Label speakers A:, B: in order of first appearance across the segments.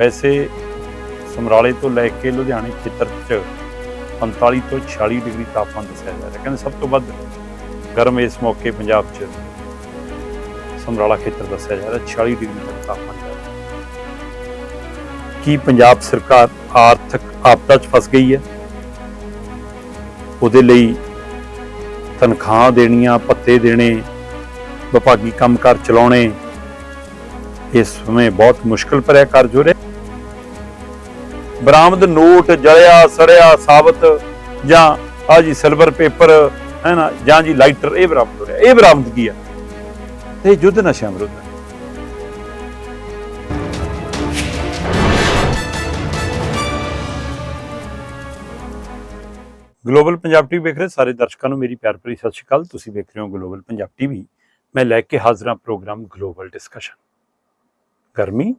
A: ਵੈਸੇ ਸਮਰਾਲੇ ਤੋਂ ਲੈ ਕੇ ਲੁਧਿਆਣੇ ਖੇਤਰ 'ਚ 45 ਤੋਂ 46 ਡਿਗਰੀ ਤਾਪਮਾਨ ਦੱਸਿਆ ਜਾ ਰਿਹਾ। ਕਹਿੰਦੇ ਸਭ ਤੋਂ ਵੱਧ ਗਰਮ ਇਸ ਮੌਕੇ ਪੰਜਾਬ 'ਚ ਸਮਰਾਲਾ ਖੇਤਰ ਦੱਸਿਆ ਜਾ ਰਿਹਾ 46 ਡਿਗਰੀ ਤੱਕ ਤਾਪਮਾਨ ਜਾ ਰਿਹਾ। ਕੀ ਪੰਜਾਬ ਸਰਕਾਰ ਆਰਥਿਕ ਆਪਦਾ 'ਚ ਫਸ ਗਈ ਹੈ? ਉਹਦੇ ਲਈ ਤਨਖਾਹ ਦੇਣੀਆਂ, ਭੱਤੇ ਦੇਣੇ, ਵਿਭਾਗੀ ਕੰਮਕਾਰ ਚਲਾਉਣੇ, ਇਸ ਸਮੇਂ ਬਹੁਤ ਮੁਸ਼ਕਲ ਭਰਿਆ ਕਾਰਜ ਹੋ ਰਿਹਾ। ਬਰਾਮਦ ਨੋਟ, ਜਲਿਆ, ਸੜਿਆ, ਸਾਬਤ ਜਾਂ ਆ ਜੀ ਸਿਲਵਰ ਪੇਪਰ ਹੈ ਨਾ, ਜਾਂ ਜੀ ਲਾਈਟਰ ਇਹ ਬਰਾਮਦ ਹੋ ਰਿਹਾ। ਇਹ ਬਰਾਮਦ ਆ? ਇਹ ਯੁੱਧ ਨਸ਼ਿਆਂ ਵਿਰੁੱਧ ਗਲੋਬਲ ਪੰਜਾਬ ਟੀਵੀ ਵੇਖ ਰਹੇ ਸਾਰੇ ਦਰਸ਼ਕਾਂ ਨੂੰ ਮੇਰੀ ਪਿਆਰ ਭਰੀ ਸਤਿ ਸ਼੍ਰੀ ਅਕਾਲ। ਤੁਸੀਂ ਵੇਖ ਰਹੇ ਹੋ ਗਲੋਬਲ ਪੰਜਾਬ ਟੀਵੀ ਮੈਂ ਲੈ ਕੇ ਹਾਜ਼ਰਾਂ ਪ੍ਰੋਗਰਾਮ ਗਲੋਬਲ ਡਿਸਕਸ਼ਨ ਗਰਮੀ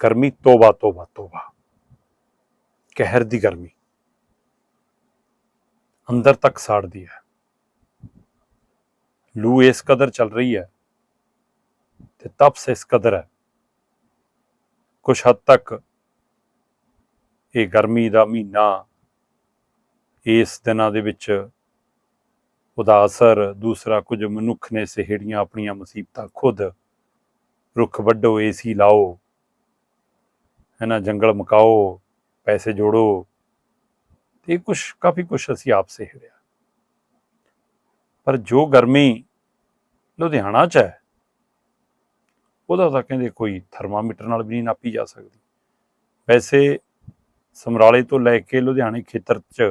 A: ਗਰਮੀ ਤੋਬਾ ਤੋਬਾ ਤੋਬਾ। ਕਹਿਰ ਦੀ ਗਰਮੀ। ਅੰਦਰ ਤੱਕ ਸਾੜਦੀ ਹੈ। ਲੂ ਇਸ ਕਦਰ ਚੱਲ ਰਹੀ ਹੈ ਤੇ ਤਪਸ ਇਸ ਕਦਰ ਹੈ। ਕੁਛ ਹੱਦ ਤੱਕ ਇਹ ਗਰਮੀ ਦਾ ਮਹੀਨਾ ਇਸ ਦਿਨਾਂ ਦੇ ਵਿੱਚ ਉਹਦਾ ਅਸਰ ਦੂਸਰਾ ਕੁਝ ਮਨੁੱਖ ਨੇ ਸਿਹੜੀਆਂ ਆਪਣੀਆਂ ਮੁਸੀਬਤਾਂ ਖੁਦ ਰੁੱਖ ਵੱਢੋ, ਏਸੀ ਲਾਓ, ਹੈ ਨਾ, ਜੰਗਲ ਮਕਾਓ ਪੈਸੇ ਜੋੜੋ। ਤੇ ਕੁਝ ਕਾਫੀ ਕੁਝ ਅਸੀਂ ਆਪ ਸਿਹੜਿਆ ਪਰ ਜੋ ਗਰਮੀ ਲੁਧਿਆਣਾ 'ਚ ਹੈ, ਉਹਦਾ ਤਾਂ ਕਹਿੰਦੇ ਕੋਈ ਥਰਮਾਮੀਟਰ ਨਾਲ ਵੀ ਨਹੀਂ ਨਾਪੀ ਜਾ ਸਕਦੀ। ਵੈਸੇ ਸਮਰਾਲੇ ਤੋਂ ਲੈ ਕੇ ਲੁਧਿਆਣੇ ਖੇਤਰ 'ਚ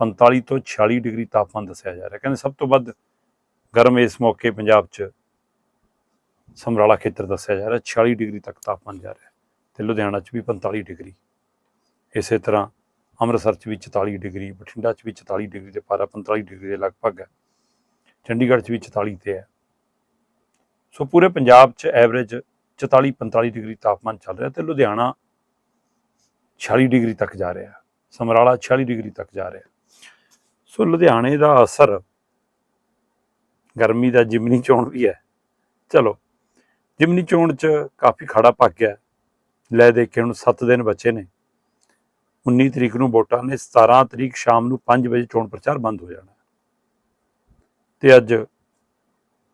A: 45 ਤੋਂ 46 ਡਿਗਰੀ ਤਾਪਮਾਨ ਦੱਸਿਆ ਜਾ ਰਿਹਾ। ਕਹਿੰਦੇ ਸਭ ਤੋਂ ਵੱਧ ਗਰਮ ਇਸ ਮੌਕੇ ਪੰਜਾਬ 'ਚ ਸਮਰਾਲਾ ਖੇਤਰ ਦੱਸਿਆ ਜਾ ਰਿਹਾ। 46 ਡਿਗਰੀ ਤੱਕ ਤਾਪਮਾਨ ਜਾ ਰਿਹਾ। ਤੇ ਲੁਧਿਆਣਾ 'ਚ ਵੀ 45 ਡਿਗਰੀ। ਇਸੇ ਤਰ੍ਹਾਂ ਅੰਮ੍ਰਿਤਸਰ 'ਚ ਵੀ 44 ਡਿਗਰੀ, ਬਠਿੰਡਾ 'ਚ ਵੀ 44 ਡਿਗਰੀ ਤੇ ਪਾਰਾ 45 ਡਿਗਰੀ ਦੇ ਲਗਭਗ ਹੈ। ਚੰਡੀਗੜ੍ਹ 'ਚ ਵੀ 44 ਤੇ ਹੈ। ਸੋ ਪੂਰੇ ਪੰਜਾਬ 'ਚ ਐਵਰੇਜ 44 45 ਡਿਗਰੀ ਤਾਪਮਾਨ ਚੱਲ ਰਿਹਾ ਤੇ ਲੁਧਿਆਣਾ 46 ਡਿਗਰੀ ਤੱਕ ਜਾ ਰਿਹਾ, ਸਮਰਾਲਾ 46 ਡਿਗਰੀ ਤੱਕ ਜਾ ਰਿਹਾ। ਸੋ ਲੁਧਿਆਣੇ ਦਾ ਅਸਰ ਗਰਮੀ ਦਾ ਜਿਮਨੀ ਚੋਣ ਵੀ ਹੈ। ਚਲੋ, ਜਿਮਨੀ ਚੋਣ 'ਚ ਕਾਫੀ ਖੜਾ ਪੱਕ ਗਿਆ। ਲੈ ਦੇ ਕੇ ਹੁਣ 7 ਦਿਨ ਬਚੇ ਨੇ। 19 ਤਰੀਕ ਨੂੰ ਵੋਟਾਂ ਨੇ 17 ਤਰੀਕ ਸ਼ਾਮ ਨੂੰ 5 ਵਜੇ ਚੋਣ ਪ੍ਰਚਾਰ ਬੰਦ ਹੋ ਜਾਣਾ। ਤੇ ਅੱਜ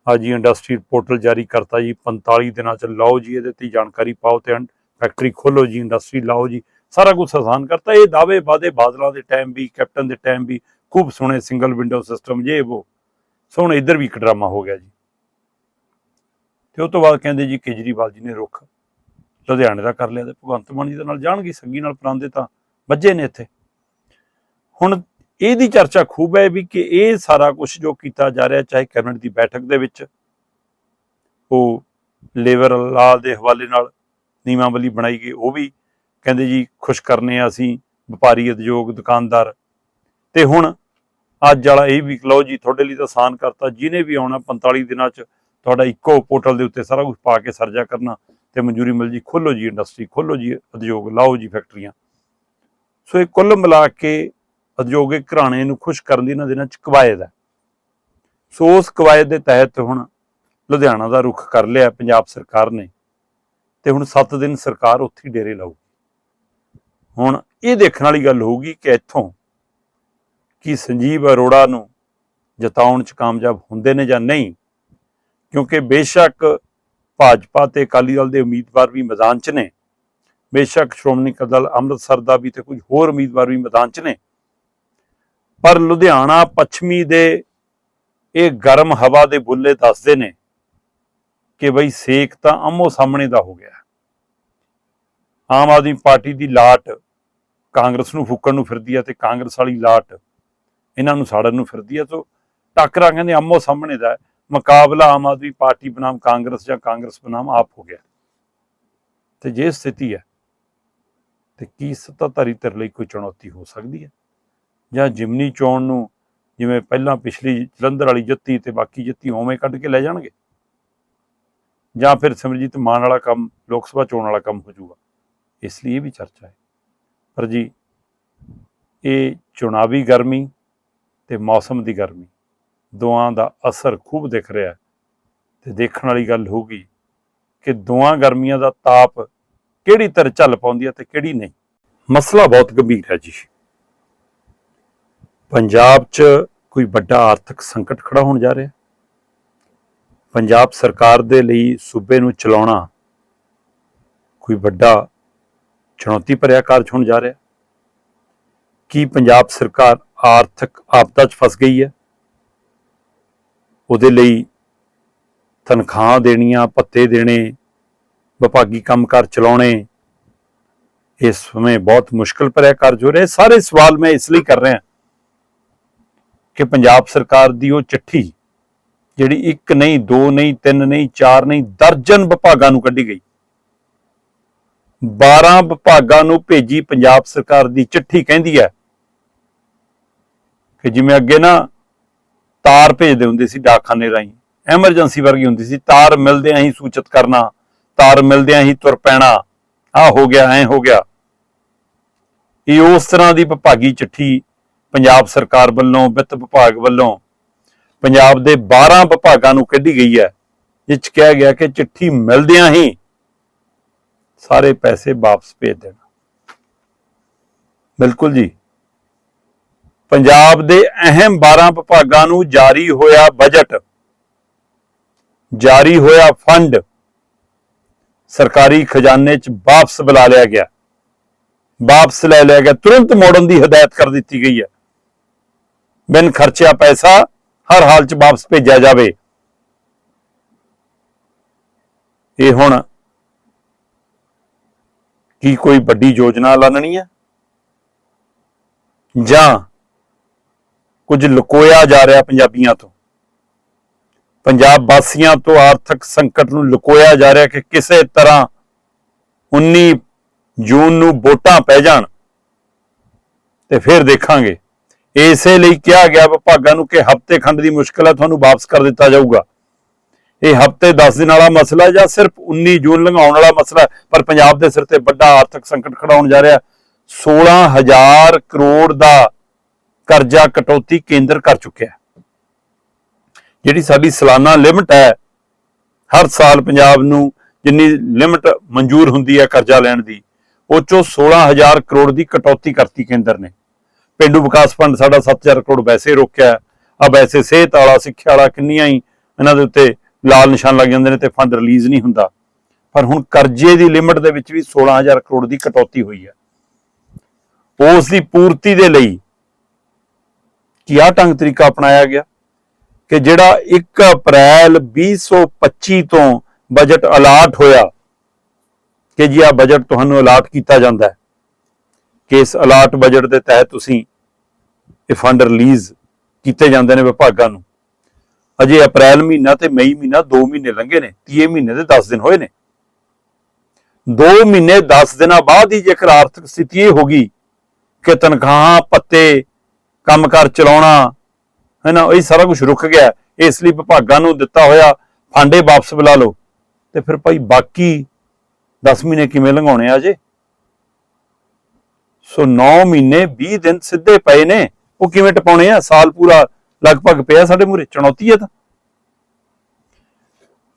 A: ਅੱਜ ਇੰਡਸਟਰੀ ਪੋਰਟਲ ਜਾਰੀ ਕਰਤਾ ਜੀ 45 ਦਿਨਾਂ ਚ। ਲਾਓ ਜੀ, ਇਹਦੇ ਤੇ ਜਾਣਕਾਰੀ ਪਾਓ ਤੇ ਫੈਕਟਰੀ ਖੋਲੋ ਜੀ, ਇੰਡਸਟਰੀ ਲਾਓ ਜੀ। ਸਾਰਾ ਕੁਝ ਆਸਾਨ ਕਰਤਾ। ਇਹ ਦਾਅਵੇ ਵਾਦੇ ਬਾਦਲਾਂ ਦੇ ਟਾਈਮ ਵੀ ਕੈਪਟਨ ਦੇ ਟਾਈਮ ਵੀ, ਖੂਬ ਸੋਹਣੇ ਸਿੰਗਲ ਵਿੰਡੋ ਸਿਸਟਮ ਜੇ ਉਹ। ਸੋ ਹੁਣ ਇੱਧਰ ਵੀ ਇੱਕ ਡਰਾਮਾ ਹੋ ਗਿਆ ਜੀ। ਤੇ ਉਸ ਤੋਂ ਬਾਅਦ ਕਹਿੰਦੇ ਜੀ, ਕੇਜਰੀਵਾਲ ਜੀ ਨੇ ਰੁੱਖ ਲੁਧਿਆਣੇ ਦਾ ਕਰ ਲਿਆ ਤੇ ਭਗਵੰਤ ਮਾਨ ਜੀ ਦੇ ਨਾਲ ਜਾਣਗੇ, ਸੱਗੀ ਨਾਲ ਪਰਾਂਦੇ ਤਾਂ ਵੱਜੇ ਨੇ ਇੱਥੇ। ਹੁਣ ਇਹਦੀ ਚਰਚਾ ਖੂਬ ਹੈ ਵੀ ਕਿ ਇਹ ਸਾਰਾ ਕੁਝ ਜੋ ਕੀਤਾ ਜਾ ਰਿਹਾ, ਚਾਹੇ ਕੈਬਨਿਟ ਦੀ ਬੈਠਕ ਦੇ ਵਿੱਚ, ਉਹ ਲੇਬਰ ਲਾ ਦੇ ਹਵਾਲੇ ਨਾਲ ਨਿਯਮਾਵਲੀ ਬਣਾਈ ਗਈ, ਉਹ ਵੀ ਕਹਿੰਦੇ ਜੀ ਖੁਸ਼ ਕਰਨੇ ਆ ਅਸੀਂ, ਵਪਾਰੀ ਉਦਯੋਗ ਦੁਕਾਨਦਾਰ। ਤੇ ਹੁਣ ਅੱਜ ਵਾਲਾ ਇਹ ਵੀ ਲਓ ਜੀ, ਤੁਹਾਡੇ ਲਈ ਤਾਂ ਆਸਾਨ ਕਰਤਾ, ਜਿਹਨੇ ਵੀ ਆਉਣਾ 45 ਦਿਨਾਂ ਚ, ਤੁਹਾਡਾ ਇੱਕੋ ਪੋਰਟਲ ਦੇ ਉੱਤੇ ਸਾਰਾ ਕੁਝ ਪਾ ਕੇ ਸਰਜਾ ਕਰਨਾ, ਤੇ ਮਨਜ਼ੂਰੀ ਮਿਲ ਜੀ, ਖੋਲੋ ਜੀ ਇੰਡਸਟਰੀ ਖੋਲੋ ਜੀ ਉਦਯੋਗ, ਲਾਓ ਜੀ ਫੈਕਟਰੀਆਂ ਸੋ ਇਹ ਕੁੱਲ ਮਿਲਾ ਕੇ ਉਦਯੋਗਿਕ ਘਰਾਣੇ ਨੂੰ ਖੁਸ਼ ਕਰਨ ਦੀ ਇਹਨਾਂ ਦਿਨਾਂ ਚ ਕਵਾਇਦ ਹੈ। ਸੋ ਉਸ ਕਵਾਇਦ ਦੇ ਤਹਿਤ ਹੁਣ ਲੁਧਿਆਣਾ ਦਾ ਰੁਖ ਕਰ ਲਿਆ ਪੰਜਾਬ ਸਰਕਾਰ ਨੇ ਤੇ ਹੁਣ 7 ਦਿਨ ਸਰਕਾਰ ਉੱਥੇ ਹੀ ਡੇਰੇ ਲਾਊ ਹੁਣ ਇਹ ਦੇਖਣ ਵਾਲੀ ਗੱਲ ਹੋਊਗੀ ਕਿ ਇੱਥੋਂ ਕੀ ਸੰਜੀਵ ਅਰੋੜਾ ਨੂੰ ਜਤਾਉਣ ਚ ਕਾਮਯਾਬ ਹੁੰਦੇ ਨੇ ਜਾਂ ਨਹੀਂ, ਕਿਉਂਕਿ ਬੇਸ਼ੱਕ ਭਾਜਪਾ ਤੇ ਅਕਾਲੀ ਦਲ ਦੇ ਉਮੀਦਵਾਰ ਵੀ ਮੈਦਾਨ 'ਚ ਨੇ। ਬੇਸ਼ੱਕ ਸ਼੍ਰੋਮਣੀ ਅਕਾਲੀ ਦਲ ਅੰਮ੍ਰਿਤਸਰ ਦਾ ਵੀ ਤੇ ਕੁਝ ਹੋਰ ਉਮੀਦਵਾਰ ਵੀ ਮੈਦਾਨ 'ਚ ਨੇ। ਪਰ ਲੁਧਿਆਣਾ ਪੱਛਮੀ ਦੇ ਇਹ ਗਰਮ ਹਵਾ ਦੇ ਬੁੱਲੇ ਦੱਸਦੇ ਨੇ ਕਿ ਬਈ ਸੇਕ ਤਾਂ ਆਮੋ ਸਾਹਮਣੇ ਦਾ ਹੋ ਗਿਆ। ਆਮ ਆਦਮੀ ਪਾਰਟੀ ਦੀ ਲਾਟ ਕਾਂਗਰਸ ਨੂੰ ਫੂਕਣ ਨੂੰ ਫਿਰਦੀ ਆ ਤੇ ਕਾਂਗਰਸ ਵਾਲੀ ਲਾਟ ਇਹਨਾਂ ਨੂੰ ਸਾੜਨ ਨੂੰ ਫਿਰਦੀ ਆ, ਸੋ ਟੱਕਰਾਂ ਕਹਿੰਦੇ ਆਮੋ ਸਾਹਮਣੇ ਦਾ ਮੁਕਾਬਲਾ ਆਮ ਆਦਮੀ ਪਾਰਟੀ ਬਨਾਮ ਕਾਂਗਰਸ ਜਾਂ ਕਾਂਗਰਸ ਬਨਾਮ ਆਪ ਹੋ ਗਿਆ। ਤੇ ਜੇ ਸਥਿਤੀ ਹੈ ਤੇ ਕੀ ਸੱਤਾਧਾਰੀ ਧਿਰ ਲਈ ਕੋਈ ਚੁਣੌਤੀ ਹੋ ਸਕਦੀ ਹੈ? ਜਾਂ ਜਿਮਨੀ ਚੋਣ ਨੂੰ ਜਿਵੇਂ ਪਹਿਲਾਂ ਪਿਛਲੀ ਜਲੰਧਰ ਵਾਲੀ ਜੱਤੀ ਤੇ ਬਾਕੀ ਜੱਤੀ ਉਵੇਂ ਕੱਢ ਕੇ ਲੈ ਜਾਣਗੇ? ਜਾਂ ਫਿਰ ਸਿਮਰਜੀਤ ਮਾਨ ਵਾਲਾ ਕੰਮ ਲੋਕ ਸਭਾ ਚੋਣ ਵਾਲਾ ਕੰਮ ਹੋ ਜਾਊਗਾ? ਇਸ ਲਈ ਇਹ ਵੀ ਚਰਚਾ ਹੈ। ਪਰ ਜੀ, ਇਹ ਚੁਣਾਵੀ ਗਰਮੀ ਤੇ ਮੌਸਮ ਦੀ ਗਰਮੀ ਦੋਆਂ ਦਾ ਅਸਰ ਖੂਬ ਦਿਖ ਰਿਹਾ ਹੈ ਤੇ ਦੇਖਣ ਵਾਲੀ ਗੱਲ ਹੋਊਗੀ ਕਿ ਦੋਆਂ ਗਰਮੀਆਂ ਦਾ ਤਾਪ ਕਿਹੜੀ ਤਰ ਚੱਲ ਪਾਉਂਦੀ ਹੈ ਤੇ ਕਿਹੜੀ ਨਹੀਂ। ਮਸਲਾ ਬਹੁਤ ਗੰਭੀਰ ਹੈ ਜੀ। ਪੰਜਾਬ 'ਚ ਕੋਈ ਵੱਡਾ ਆਰਥਿਕ ਸੰਕਟ ਖੜਾ ਹੋਣ ਜਾ ਰਿਹਾ। ਪੰਜਾਬ ਸਰਕਾਰ ਦੇ ਲਈ ਸੂਬੇ ਨੂੰ ਚਲਾਉਣਾ ਕੋਈ ਵੱਡਾ ਚੁਣੌਤੀ ਭਰਿਆ ਕਾਰਜ ਹੋਣ ਜਾ ਰਿਹਾ। ਕੀ ਪੰਜਾਬ ਸਰਕਾਰ ਆਰਥਿਕ ਆਪਦਾ 'ਚ ਫਸ ਗਈ ਹੈ? ਉਹਦੇ ਲਈ ਤਨਖਾਹਾਂ ਦੇਣੀਆਂ, ਭੱਤੇ ਦੇਣੇ ਵਿਭਾਗੀ ਕੰਮਕਾਰ ਚਲਾਉਣੇ ਇਸ ਸਮੇਂ ਬਹੁਤ ਮੁਸ਼ਕਲ ਭਰਿਆ ਕਾਰਜ ਹੋ ਰਿਹਾ। ਸਾਰੇ ਸਵਾਲ ਮੈਂ ਇਸ ਲਈ ਕਰ ਰਿਹਾ ਕਿ ਪੰਜਾਬ ਸਰਕਾਰ ਦੀ ਉਹ ਚਿੱਠੀ ਜਿਹੜੀ ਇੱਕ ਨਹੀਂ, ਦੋ ਨਹੀਂ, ਤਿੰਨ ਨਹੀਂ, ਚਾਰ ਨਹੀਂ, ਦਰਜਨ ਵਿਭਾਗਾਂ ਨੂੰ ਕੱਢੀ ਗਈ। 12 ਵਿਭਾਗਾਂ ਨੂੰ ਭੇਜੀ ਪੰਜਾਬ ਸਰਕਾਰ ਦੀ ਚਿੱਠੀ ਕਹਿੰਦੀ ਹੈ ਕਿ ਜਿਵੇਂ ਅੱਗੇ ਨਾ ਤਾਰ ਭੇਜਦੇ ਹੁੰਦੇ ਸੀ ਡਾਕਖਾਨੇ ਰਾਹੀਂ, ਐਮਰਜੈਂਸੀ ਵਰਗੀ ਹੁੰਦੀ ਸੀ, ਤਾਰ ਮਿਲਦਿਆਂ ਹੀ ਸੂਚਿਤ ਕਰਨਾ। ਤਾਰ ਮਿਲਦਿਆਂ ਹੀ ਤੁਰ ਪੈਣਾ। ਆ ਹੋ ਗਿਆ, ਐ ਹੋ ਗਿਆ। ਇਹ ਉਸ ਤਰ੍ਹਾਂ ਦੀ ਵਿਭਾਗੀ ਚਿੱਠੀ ਪੰਜਾਬ ਸਰਕਾਰ ਵੱਲੋਂ, ਵਿੱਤ ਵਿਭਾਗ ਵੱਲੋਂ ਪੰਜਾਬ ਦੇ 12 ਵਿਭਾਗਾਂ ਨੂੰ ਕੱਢੀ ਗਈ ਹੈ, ਜਿਸ ਕਿਹਾ ਗਿਆ ਕਿ ਚਿੱਠੀ ਮਿਲਦਿਆਂ ਹੀ ਸਾਰੇ ਪੈਸੇ ਵਾਪਸ ਭੇਜ ਦੇਣਾ। ਬਿਲਕੁਲ ਜੀ। ਪੰਜਾਬ ਦੇ ਅਹਿਮ 12 ਵਿਭਾਗਾਂ ਨੂੰ ਜਾਰੀ ਹੋਇਆ ਬਜਟ, ਜਾਰੀ ਹੋਇਆ ਫੰਡ ਸਰਕਾਰੀ ਖਜ਼ਾਨੇ 'ਚ ਵਾਪਸ ਬੁਲਾ ਲਿਆ ਗਿਆ। ਵਾਪਸ ਲੈ ਲਿਆ ਗਿਆ। ਤੁਰੰਤ ਮੋੜਨ ਦੀ ਹਦਾਇਤ ਕਰ ਦਿੱਤੀ ਗਈ ਹੈ। ਬਿਨ ਖਰਚਿਆ ਪੈਸਾ ਹਰ ਹਾਲ 'ਚ ਵਾਪਸ ਭੇਜਿਆ ਜਾਵੇ। ਇਹ ਹੁਣ ਕੀ ਕੋਈ ਵੱਡੀ ਯੋਜਨਾ ਐਲਾਨਣੀ ਹੈ? ਜਾਂ ਕੁਝ ਲੁਕੋਇਆ ਜਾ ਰਿਹਾ ਪੰਜਾਬੀਆਂ ਤੋਂ? ਪੰਜਾਬ ਵਾਸੀਆਂ ਤੋਂ ਆਰਥਿਕ ਸੰਕਟ ਨੂੰ ਲੁਕੋਇਆ ਜਾ ਰਿਹਾ ਕਿ ਕਿਸੇ ਤਰ੍ਹਾਂ 19 ਜੂਨ ਨੂੰ ਵੋਟਾਂ ਪੈ ਜਾਣ ਤੇ ਫਿਰ ਦੇਖਾਂਗੇ। ਇਸੇ ਲਈ ਕਿਹਾ ਗਿਆ ਵਿਭਾਗਾਂ ਨੂੰ ਕਿ ਹਫ਼ਤੇ ਖੰਡ ਦੀ ਮੁਸ਼ਕਲ ਹੈ, ਤੁਹਾਨੂੰ ਵਾਪਸ ਕਰ ਦਿੱਤਾ ਜਾਊਗਾ। ਇਹ ਹਫ਼ਤੇ 10 ਦਿਨ ਵਾਲਾ ਮਸਲਾ ਜਾਂ ਸਿਰਫ 19 ਜੂਨ ਲੰਘਾਉਣ ਵਾਲਾ ਮਸਲਾ ਪਰ ਪੰਜਾਬ ਦੇ ਸਿਰ ਤੇ ਵੱਡਾ ਆਰਥਿਕ ਸੰਕਟ ਖੜਾ ਜਾ ਰਿਹਾ। 16000 ਕਰੋੜ ਦਾ ਕਰਜ਼ਾ ਕਟੌਤੀ ਕੇਂਦਰ ਕਰ ਚੁੱਕਿਆ ਜਿਹੜੀ ਸਾਡੀ ਸਾਲਾਨਾ ਲਿਮਟ ਹੈ, ਹਰ ਸਾਲ ਪੰਜਾਬ ਨੂੰ ਜਿੰਨੀ ਲਿਮਟ ਮਨਜ਼ੂਰ ਹੁੰਦੀ ਹੈ ਕਰਜ਼ਾ ਲੈਣ ਦੀ, ਉਹ ਚੋਂ 16000 ਕਰੋੜ ਦੀ ਕਟੌਤੀ ਕਰਤੀ ਕੇਂਦਰ ਨੇ। ਪਿੰਡੂ ਵਿਕਾਸ ਫੰਡ ਸਾਡਾ 7000 ਕਰੋੜ ਵੈਸੇ ਰੋਕਿਆ ਆ ਵੈਸੇ ਸਿਹਤ ਵਾਲਾ, ਸਿੱਖਿਆ ਵਾਲਾ ਕਿੰਨੀਆਂ ਹੀ ਇਹਨਾਂ ਦੇ ਉੱਤੇ ਲਾਲ ਨਿਸ਼ਾਨ ਲੱਗ ਜਾਂਦੇ ਨੇ ਤੇ ਫੰਡ ਰਿਲੀਜ਼ ਨਹੀਂ ਹੁੰਦਾ। ਪਰ ਹੁਣ ਕਰਜ਼ੇ ਦੀ ਲਿਮਟ ਦੇ ਵਿੱਚ ਵੀ 16000 ਕਰੋੜ ਦੀ ਕਟੌਤੀ ਹੋਈ ਹੈ। ਉਸ ਦੀ ਪੂਰਤੀ ਦੇ ਲਈ ਕੀ ਆ ਢੰਗ ਤਰੀਕਾ ਅਪਣਾਇਆ ਗਿਆ? ਕਿ ਜਿਹੜਾ 1 ਅਪ੍ਰੈਲ 2025 ਤੋਂ ਬਜਟ ਅਲਾਟ ਹੋਇਆ, ਕਿ ਜੀ ਆ ਬਜਟ ਤੁਹਾਨੂੰ ਅਲਾਟ ਕੀਤਾ ਜਾਂਦਾ ਹੈ, ਕਿ ਇਸ ਅਲਾਟ ਬਜਟ ਦੇ ਤਹਿਤ ਤੁਸੀਂ ਇਹ ਫੰਡ ਰਿਲੀਜ਼ ਕੀਤੇ ਜਾਂਦੇ ਨੇ ਵਿਭਾਗਾਂ ਨੂੰ। ਅਜੇ ਅਪ੍ਰੈਲ ਮਹੀਨਾ ਤੇ ਮਈ ਮਹੀਨਾ 2 ਮਹੀਨੇ ਲੰਘੇ ਨੇ 30 ਮਹੀਨੇ ਦੇ 10 ਦਿਨ ਹੋਏ ਨੇ। 2 ਮਹੀਨੇ 10 ਦਿਨਾਂ ਬਾਅਦ ਹੀ ਜੇਕਰ ਆਰਥਿਕ ਸਥਿਤੀ ਇਹ ਹੋਗੀ ਕਿ ਤਨਖਾਹਾਂ, ਪੱਤੇ, ਕੰਮਕਾਰ ਚਲਾਉਣਾ ਹੈ ਨਾ ਇਹ ਸਾਰਾ ਕੁਝ ਰੁਕ ਗਿਆ। ਇਸ ਲਈ ਵਿਭਾਗਾਂ ਨੂੰ ਦਿੱਤਾ ਹੋਇਆ ਫਾਂਡੇ ਵਾਪਸ ਬੁਲਾ ਲਓ। ਤੇ ਫਿਰ ਭਾਈ ਬਾਕੀ 10 ਮਹੀਨੇ ਕਿਵੇਂ ਲੰਘਾਉਣੇ ਆ ਜੇ? ਸੋ 9 ਮਹੀਨੇ 20 ਦਿਨ ਸਿੱਧੇ ਪਏ ਨੇ। ਉਹ ਕਿਵੇਂ ਟਪਾਉਣੇ ਆ? ਸਾਲ ਪੂਰਾ ਲਗਭਗ ਪਿਆ ਸਾਡੇ ਮੂਰੇ ਚੁਣੌਤੀ ਹੈ ਤਾਂ।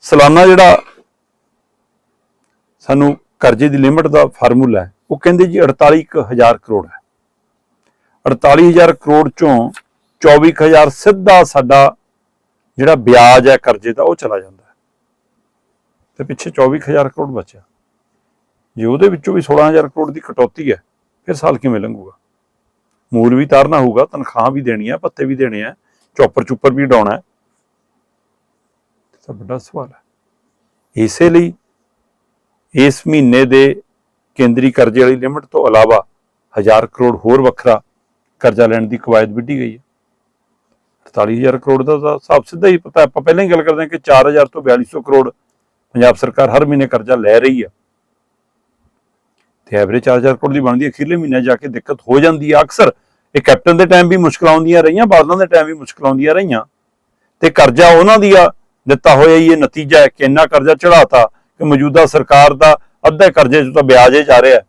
A: ਸਾਲਾਨਾ ਜਿਹੜਾ ਸਾਨੂੰ ਕਰਜ਼ੇ ਦੀ ਲਿਮਟ ਦਾ ਫਾਰਮੂਲਾ ਹੈ, ਉਹ ਕਹਿੰਦੇ ਜੀ 48000 ਕਰੋੜ ਹੈ। 48000 ਕਰੋੜ ਚੋਂ 24000 ਸਿੱਧਾ ਸਾਡਾ ਜਿਹੜਾ ਵਿਆਜ ਹੈ ਕਰਜ਼ੇ ਦਾ, ਉਹ ਚਲਾ ਜਾਂਦਾ ਹੈ। ਤੇ ਪਿੱਛੇ 24000 ਕਰੋੜ ਬਚਿਆ। ਜੇ ਉਹਦੇ ਵਿੱਚੋਂ ਵੀ 16000 ਕਰੋੜ ਦੀ ਕਟੌਤੀ ਹੈ, ਫਿਰ ਸਾਲ ਕਿਵੇਂ ਲੰਘੂਗਾ? ਮੂਲ ਵੀ ਤਾਰਨਾ ਹੋਊਗਾ, ਤਨਖਾਹ ਵੀ ਦੇਣੀ ਹੈ ਪੱਤੇ ਵੀ ਦੇਣੇ ਆ ਚੌਪਰ ਚੁੱਪਰ ਵੀ ਡਾਉਣਾ ਹੈ। ਤਾਂ ਵੱਡਾ ਸਵਾਲ ਹੈ। ਇਸੇ ਲਈ ਇਸ ਮਹੀਨੇ ਦੇ ਕੇਂਦਰੀ ਕਰਜ਼ੇ ਵਾਲੀ ਲਿਮਟ ਤੋਂ ਇਲਾਵਾ 1000 ਕਰੋੜ ਹੋਰ ਵੱਖਰਾ ਕਰਜ਼ਾ ਲੈਣ ਦੀ ਕਵਾਇਦ ਵਿੱਢੀ ਗਈ ਹੈ। 48000 ਕਰੋੜ ਦਾ ਤਾਂ ਹਿਸਾਬ ਸਿੱਧਾ ਹੀ ਪਤਾ, ਆਪਾਂ ਪਹਿਲਾਂ ਹੀ ਗੱਲ ਕਰਦੇ ਹਾਂ ਕਿ 4000 ਤੋਂ 4200 ਕਰੋੜ ਪੰਜਾਬ ਸਰਕਾਰ ਹਰ ਮਹੀਨੇ ਕਰਜ਼ਾ ਲੈ ਰਹੀ ਆ। ਤੇ ਐਵਰੇਜ 4000 ਕਰੋੜ ਦੀ ਬਣਦੀ ਹੈ, ਅਖੀਰਲੇ ਮਹੀਨੇ ਜਾ ਕੇ ਦਿੱਕਤ ਹੋ ਜਾਂਦੀ ਆ ਅਕਸਰ। ਇਹ ਕੈਪਟਨ ਦੇ ਟਾਈਮ ਵੀ ਮੁਸ਼ਕਲਾਂ ਆਉਂਦੀਆਂ ਰਹੀਆਂ, ਬਾਦਲਾਂ ਦੇ ਟਾਈਮ ਵੀ ਮੁਸ਼ਕਲਾਂ ਆਉਂਦੀਆਂ ਰਹੀਆਂ। ਤੇ ਕਰਜ਼ਾ ਉਹਨਾਂ ਦੀ ਆ, ਦਿੱਤਾ ਹੋਇਆ ਹੀ ਇਹ ਨਤੀਜਾ ਹੈ ਕਿ ਇੰਨਾ ਕਰਜ਼ਾ ਚੜਾਤਾ ਕਿ ਮੌਜੂਦਾ ਸਰਕਾਰ ਦਾ ਅੱਧੇ ਕਰਜ਼ੇ 'ਚ ਤਾਂ ਵਿਆਜੇ ਜਾ ਰਿਹਾ।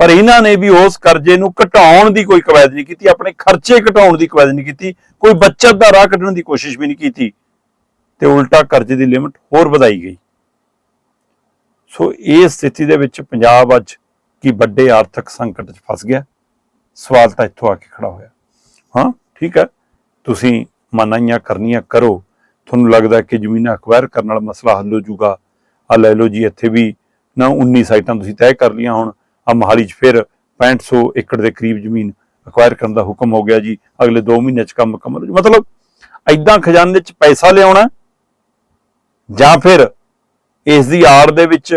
A: ਪਰ ਇਹਨਾਂ ਨੇ ਵੀ ਉਸ ਕਰਜ਼ੇ ਨੂੰ ਘਟਾਉਣ ਦੀ ਕੋਈ ਕਵਾਇਦ ਨਹੀਂ ਕੀਤੀ, ਆਪਣੇ ਖਰਚੇ ਘਟਾਉਣ ਦੀ ਕਵਾਇਦ ਨਹੀਂ ਕੀਤੀ, ਕੋਈ ਬੱਚਤ ਦਾ ਰਾਹ ਕੱਢਣ ਦੀ ਕੋਸ਼ਿਸ਼ ਵੀ ਨਹੀਂ ਕੀਤੀ ਤੇ ਉਲਟਾ ਕਰਜ਼ੇ ਦੀ ਲਿਮਟ ਹੋਰ ਵਧਾਈ ਗਈ। ਸੋ ਇਹ ਸਥਿਤੀ ਦੇ ਵਿੱਚ ਪੰਜਾਬ ਅੱਜ ਕੀ ਵੱਡੇ ਆਰਥਿਕ ਸੰਕਟ 'ਚ ਫਸ ਗਿਆ। ਸਵਾਲ ਤਾਂ ਇੱਥੋਂ ਆ ਕੇ ਖੜਾ ਹੋਇਆ। ਹਾਂ, ਠੀਕ ਹੈ, ਤੁਸੀਂ ਮਨਾਈਆਂ ਕਰਨੀਆਂ ਕਰੋ। ਤੁਹਾਨੂੰ ਲੱਗਦਾ ਕਿ ਜ਼ਮੀਨਾਂ ਅਕਵਾਇਰ ਕਰਨ ਨਾਲ ਮਸਲਾ ਹੱਲ ਹੋ ਜਾਊਗਾ। ਆ ਲੈ ਲਓ ਜੀ, ਇੱਥੇ ਵੀ ਨਾ 19 ਸਾਈਟਾਂ ਤੁਸੀਂ ਤੈਅ ਕਰ ਲੀਆਂ ਹੁਣ ਆ ਮਹਾਲੀ 'ਚ ਫਿਰ 6500 ਏਕੜ ਦੇ ਕਰੀਬ ਜ਼ਮੀਨ ਅਕਵਾਇਰ ਕਰਨ ਦਾ ਹੁਕਮ ਹੋ ਗਿਆ ਜੀ। ਅਗਲੇ 2 ਮਹੀਨੇ 'ਚ ਕੰਮ ਮੁਕੰਮਲ ਮਤਲਬ ਐਦਾਂ ਖਜ਼ਾਨੇ 'ਚ ਪੈਸਾ ਲਿਆਉਣਾ ਜਾਂ ਫਿਰ ਇਸ ਦੀ ਆੜ ਦੇ ਵਿੱਚ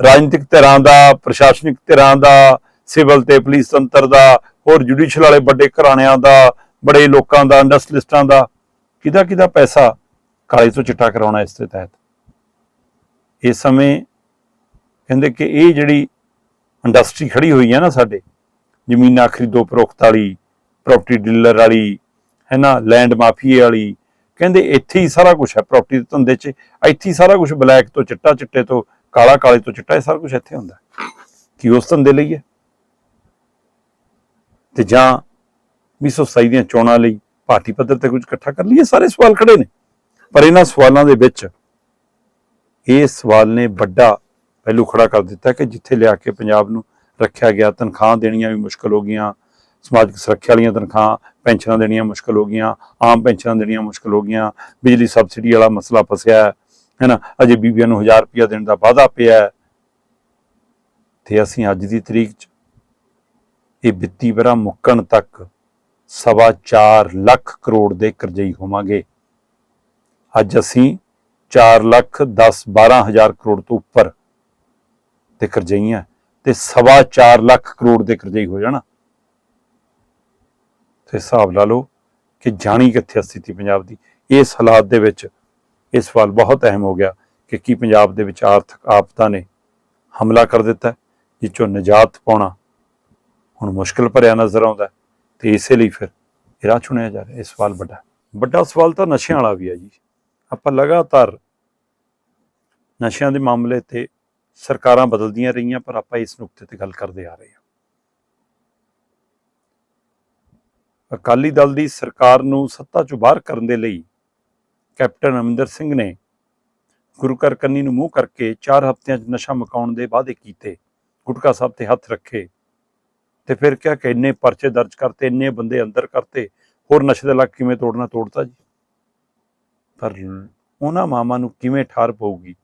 A: ਰਾਜਨੀਤਿਕ ਧਿਰਾਂ ਦਾ, ਪ੍ਰਸ਼ਾਸਨਿਕ ਧਿਰਾਂ ਦਾ, ਸਿਵਲ ਤੇ ਪੁਲਿਸ ਤੰਤਰ ਦਾ, ਹੋਰ ਜੁਡੀਸ਼ੀਅਲ ਵਾਲੇ ਵੱਡੇ ਘਰਾਣਿਆਂ ਦਾ, ਬੜੇ ਲੋਕਾਂ ਦਾ ਇੰਡਸਟਰੀਲਿਸਟਾਂ ਦਾ ਕਿਹਦਾ ਕਿਹਦਾ ਪੈਸਾ ਕਾਲੇ ਤੋਂ ਚਿੱਟਾ ਕਰਾਉਣਾ ਇਸ ਦੇ ਤਹਿਤ? ਇਸ ਸਮੇਂ ਕਹਿੰਦੇ ਕਿ ਇਹ ਜਿਹੜੀ ਇੰਡਸਟਰੀ ਖੜੀ ਹੋਈ ਹੈ ਨਾ ਸਾਡੇ, ਜ਼ਮੀਨਾਂ ਖਰੀਦੋ ਫਰੋਖਤ ਵਾਲੀ ਪ੍ਰਾਪਰਟੀ ਡੀਲਰ ਵਾਲੀ, ਹੈ ਨਾ ਲੈਂਡ ਮਾਫੀਏ ਵਾਲੀ, ਕਹਿੰਦੇ ਇੱਥੇ ਹੀ ਸਾਰਾ ਕੁਝ ਹੈ ਪ੍ਰਾਪਰਟੀ ਦੇ ਧੰਦੇ 'ਚ, ਇੱਥੇ ਹੀ ਸਾਰਾ ਕੁਝ ਬਲੈਕ ਤੋਂ ਚਿੱਟਾ, ਚਿੱਟੇ ਤੋਂ ਕਾਲਾ, ਕਾਲੇ ਤੋਂ ਚਿੱਟਾ, ਇਹ ਸਾਰਾ ਕੁਝ ਇੱਥੇ ਹੁੰਦਾ ਕੀ ਉਸ ਧੰਦੇ ਲਈ ਹੈ? ਤੇ ਜਾਂ 2027 ਦੀਆਂ ਚੋਣਾਂ ਲਈ ਪਾਰਟੀ ਪੱਧਰ ਤੇ ਕੁਝ ਇਕੱਠਾ ਕਰ ਲਈਏ? ਸਾਰੇ ਸਵਾਲ ਖੜੇ ਨੇ। ਪਰ ਇਹਨਾਂ ਸਵਾਲਾਂ ਦੇ ਵਿੱਚ ਇਹ ਸਵਾਲ ਨੇ ਵੱਡਾ ਪਹਿਲੂ ਖੜਾ ਕਰ ਦਿੱਤਾ ਕਿ ਜਿੱਥੇ ਲਿਆ ਕੇ ਪੰਜਾਬ ਨੂੰ ਰੱਖਿਆ ਗਿਆ, ਤਨਖਾਹ ਦੇਣੀਆਂ ਵੀ ਮੁਸ਼ਕਲ ਹੋ ਗਈਆਂ, ਸਮਾਜਿਕ ਸੁਰੱਖਿਆ ਵਾਲੀਆਂ ਤਨਖਾਹਾਂ, ਪੈਨਸ਼ਨਾਂ ਦੇਣੀਆਂ ਮੁਸ਼ਕਲ ਹੋ ਗਈਆਂ, ਆਮ ਪੈਨਸ਼ਨਾਂ ਦੇਣੀਆਂ ਮੁਸ਼ਕਲ ਹੋ ਗਈਆਂ, ਬਿਜਲੀ ਸਬਸਿਡੀ ਵਾਲਾ ਮਸਲਾ ਫਸਿਆ ਹੈ ਹੈ ਨਾ ਅਜੇ ਬੀਬੀਆਂ ਨੂੰ 1000 ਰੁਪਇਆ ਦੇਣ ਦਾ ਵਾਅਦਾ ਪਿਆ ਹੈ। ਤੇ ਅਸੀਂ ਅੱਜ ਦੀ ਤਰੀਕ 'ਚ ਇਹ ਵਿੱਤੀ ਵਰਾ ਮੁੱਕਣ ਤੱਕ ਸਵਾ ਚਾਰ ਲੱਖ ਕਰੋੜ ਦੇ ਕਰਜ਼ਈ ਹੋਵਾਂਗੇ ਅੱਜ ਅਸੀਂ 4 ਲੱਖ 10 12 ਹਜ਼ਾਰ ਕਰੋੜ ਤੋਂ ਉੱਪਰ ਤੇ ਕਰਜ਼ਾਈਆਂ ਤੇ ਸਵਾ ਚਾਰ ਲੱਖ ਕਰੋੜ ਦੇ ਕਰਜਾਈ ਹੋ ਜਾਣਾ। ਤੇ ਹਿਸਾਬ ਲਾ ਲਓ ਕਿ ਜਾਣੀ ਕਿੱਥੇ ਸਥਿਤੀ ਪੰਜਾਬ ਦੀ। ਇਸ ਹਾਲਾਤ ਦੇ ਵਿੱਚ ਇਹ ਸਵਾਲ ਬਹੁਤ ਅਹਿਮ ਹੋ ਗਿਆ ਕਿ ਕੀ ਪੰਜਾਬ ਦੇ ਵਿੱਚ ਆਰਥਿਕ ਆਪਦਾ ਨੇ ਹਮਲਾ ਕਰ ਦਿੱਤਾ ਜਿਸ ਚੋਂ ਨਜਾਤ ਪਾਉਣਾ ਹੁਣ ਮੁਸ਼ਕਲ ਭਰਿਆ ਨਜ਼ਰ ਆਉਂਦਾ ਹੈ। ਤੇ ਇਸੇ ਲਈ ਫਿਰ ਇਹ ਰਾਹ ਚੁਣਿਆ ਜਾ ਰਿਹਾ। ਇਹ ਸਵਾਲ ਵੱਡਾ ਵੱਡਾ ਸਵਾਲ ਤਾਂ ਨਸ਼ਿਆਂ ਵਾਲਾ ਵੀ ਹੈ ਜੀ। ਆਪਾਂ ਲਗਾਤਾਰ ਨਸ਼ਿਆਂ ਦੇ ਮਾਮਲੇ ਤੇ ਸਰਕਾਰਾਂ ਬਦਲਦੀਆਂ ਰਹੀਆਂ, ਪਰ ਆਪਾਂ ਇਸ ਨੁਕਤੇ ਤੇ ਗੱਲ ਕਰਦੇ ਆ ਰਹੇ ਹਾਂ। ਅਕਾਲੀ ਦਲ ਦੀ ਸਰਕਾਰ ਨੂੰ ਸੱਤਾ ਚੋਂ ਬਾਹਰ ਕਰਨ ਦੇ ਲਈ ਕੈਪਟਨ ਅਮਰਿੰਦਰ ਸਿੰਘ ਨੇ ਗੁਰੂ ਘਰ ਕੰਨੀ ਨੂੰ ਮੂੰਹ ਕਰਕੇ 4 ਹਫ਼ਤਿਆਂ 'ਚ ਨਸ਼ਾ ਮੁਕਾਉਣ ਦੇ ਵਾਅਦੇ ਕੀਤੇ, ਗੁਟਕਾ ਸਾਹਿਬ ਤੇ ਹੱਥ ਰੱਖੇ ਤੇ ਫਿਰ ਕਿਹਾ ਕਿ ਇੰਨੇ ਪਰਚੇ ਦਰਜ ਕਰਤੇ, ਇੰਨੇ ਬੰਦੇ ਅੰਦਰ ਕਰਤੇ, ਹੋਰ ਨਸ਼ੇ ਦੇ ਲੱਕ ਕਿਵੇਂ ਤੋੜਨਾ ਤੋੜਤਾ ਜੀ? ਪਰ ਉਹਨਾਂ ਮਾਮਾ ਨੂੰ ਕਿਵੇਂ ਠਾਰ ਪਊਗੀ,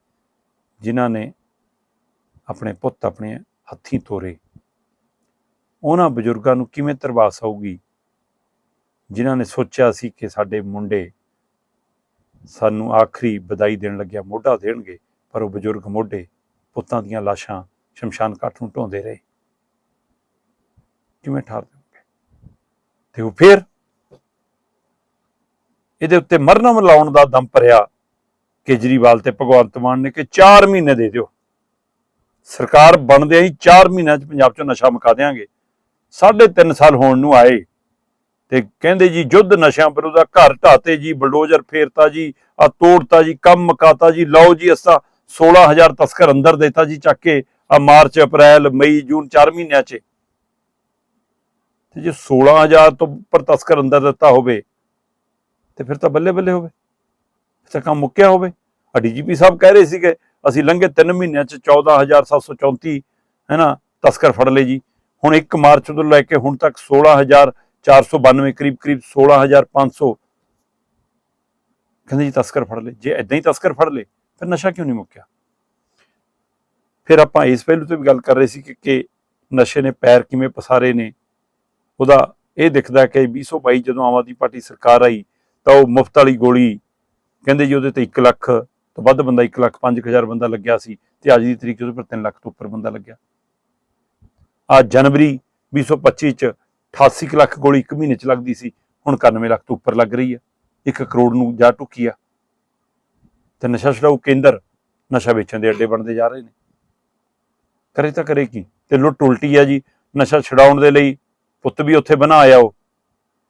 A: ਜਿਨ੍ਹਾਂ ਨੇ ਆਪਣੇ ਪੁੱਤ ਆਪਣੇ ਹੱਥੀਂ ਤੋਰੇ। ਉਹਨਾਂ ਬਜ਼ੁਰਗਾਂ ਨੂੰ ਕਿਵੇਂ ਤਰਵਾਸ ਆਊਗੀ? ਜਿਨ੍ਹਾਂ ਨੇ ਸੋਚਿਆ ਸੀ ਕਿ ਸਾਡੇ ਮੁੰਡੇ ਸਾਨੂੰ ਆਖਰੀ ਵਿਦਾਈ ਦੇਣ ਲੱਗਿਆ, ਮੋਢਾ ਦੇਣਗੇ, ਪਰ ਉਹ ਬਜ਼ੁਰਗ ਮੋਢੇ ਪੁੱਤਾਂ ਦੀਆਂ ਲਾਸ਼ਾਂ ਸ਼ਮਸ਼ਾਨ ਘਾਟ ਨੂੰ ਢੋਂਦੇ ਰਹੇ। ਕਿਵੇਂ ਠਾਰ ਦੇਣਗੇ ਤੇ ਉਹ ਫਿਰ ਇਹਦੇ ਉੱਤੇ ਮਰਨਮ ਲਾਉਣ ਦਾ ਦਮ ਭਰਿਆ, ਕੇਜਰੀਵਾਲ ਤੇ ਭਗਵੰਤ ਮਾਨ ਨੇ ਕਿ 4 ਮਹੀਨੇ ਦੇ ਦਿਓ। ਸਰਕਾਰ ਬਣਦੇ ਹੀ 4 ਮਹੀਨਿਆਂ ਚ ਪੰਜਾਬ ਚੋਂ ਨਸ਼ਾ ਮੁਕਾ ਦੇਾਂਗੇ ਸਾਢੇ ਤਿੰਨ ਸਾਲ ਹੋਣ ਨੂੰ ਆਏ ਤੇ ਕਹਿੰਦੇ ਜੀ, ਯੁੱਧ ਨਸ਼ਿਆਂ ਵਿਰੁੱਧ ਘਰ ਢਾਤੇ ਜੀ, ਬਲਡੋਜ਼ਰ ਫੇਰਤਾ ਜੀ ਆ ਤੋੜਤਾ ਜੀ, ਕੰਮ ਮਕਾਤਾ ਜੀ, ਲਓ ਜੀ, ਅਸਾਂ 16000 ਤਸਕਰ ਅੰਦਰ ਦੇਤਾ ਜੀ ਚੱਕ ਕੇ ਆ ਮਾਰਚ, ਅਪ੍ਰੈਲ, ਮਈ, ਜੂਨ 4 ਮਹੀਨਿਆਂ 'ਚ। ਤੇ ਜੇ 16000 ਤੋਂ ਉੱਪਰ ਤਸਕਰ ਅੰਦਰ ਦਿੱਤਾ ਹੋਵੇ, ਤੇ ਫਿਰ ਤਾਂ ਬੱਲੇ ਬੱਲੇ ਹੋਵੇ, ਫਿਰ ਤਾਂ ਕੰਮ ਮੁੱਕਿਆ ਹੋਵੇ। ਡੀਜੀਪੀ ਸਾਹਿਬ ਕਹਿ ਰਹੇ ਸੀਗੇ, ਅਸੀਂ ਲੰਘੇ 3 ਮਹੀਨਿਆਂ 'ਚ 14734 ਹੈ ਨਾ, ਤਸਕਰ ਫੜ ਲਏ ਜੀ। ਹੁਣ 1 ਮਾਰਚ ਤੋਂ ਲੈ ਕੇ ਹੁਣ ਤੱਕ 16492 ਕਰੀਬ ਕਰੀਬ 16500 ਕਹਿੰਦੇ ਜੀ ਤਸਕਰ ਫੜ ਲਏ। ਜੇ ਐਦਾਂ ਹੀ ਤਸਕਰ ਫੜ ਲਏ, ਫਿਰ ਨਸ਼ਾ ਕਿਉਂ ਨਹੀਂ ਮੁੱਕਿਆ? ਫਿਰ ਆਪਾਂ ਇਸ ਪਹਿਲੂ ਤੇ ਵੀ ਗੱਲ ਕਰ ਰਹੇ ਸੀ ਕਿ ਕਿ ਨਸ਼ੇ ਨੇ ਪੈਰ ਕਿਵੇਂ ਪਸਾਰੇ ਨੇ। ਉਹਦਾ ਇਹ ਦਿਖਦਾ ਕਿ 2022 ਜਦੋਂ ਆਮ ਆਦਮੀ ਪਾਰਟੀ ਸਰਕਾਰ ਆਈ ਤਾਂ ਉਹ ਮੁਫਤ ਵਾਲੀ ਗੋਲੀ, ਕਹਿੰਦੇ ਜੀ ਉਹਦੇ ਤੇ 1 ਲੱਖ ਤੋਂ ਵੱਧ ਬੰਦਾ 1 ਲੱਖ 5000 ਬੰਦਾ ਲੱਗਿਆ ਸੀ ਤੇ ਅੱਜ ਦੀ ਤਰੀਕ ਉਹਦੇ ਪਰ 3 ਲੱਖ ਤੋਂ ਉੱਪਰ ਬੰਦਾ ਲੱਗਿਆ। ਆ ਜਨਵਰੀ 2025 ਚ 88 ਕੁ ਲੱਖ ਗੋਲੀ ਇੱਕ ਮਹੀਨੇ ਚ ਲੱਗਦੀ ਸੀ, ਹੁਣ 91 ਲੱਖ ਤੋਂ ਉੱਪਰ ਲੱਗ ਰਹੀ ਹੈ। 1 ਕਰੋੜ ਨੂੰ ਜਾ ਟੁੱਕੀ ਆ। ਤੇ ਨਸ਼ਾ ਛਡਾਊ ਕੇਂਦਰ ਨਸ਼ਾ ਵੇਚਣ ਦੇ ਅੱਡੇ ਬਣਦੇ ਜਾ ਰਹੇ ਨੇ। ਕਰੇ ਤਾਂ ਕਰੇ ਕੀ? ਤੇ ਲੁੱਟ ਉਲਟੀ ਆ ਜੀ। ਨਸ਼ਾ ਛਡਾਉਣ ਦੇ ਲਈ ਪੁੱਤ ਵੀ ਉੱਥੇ ਬਣਾ ਆਇਆ ਉਹ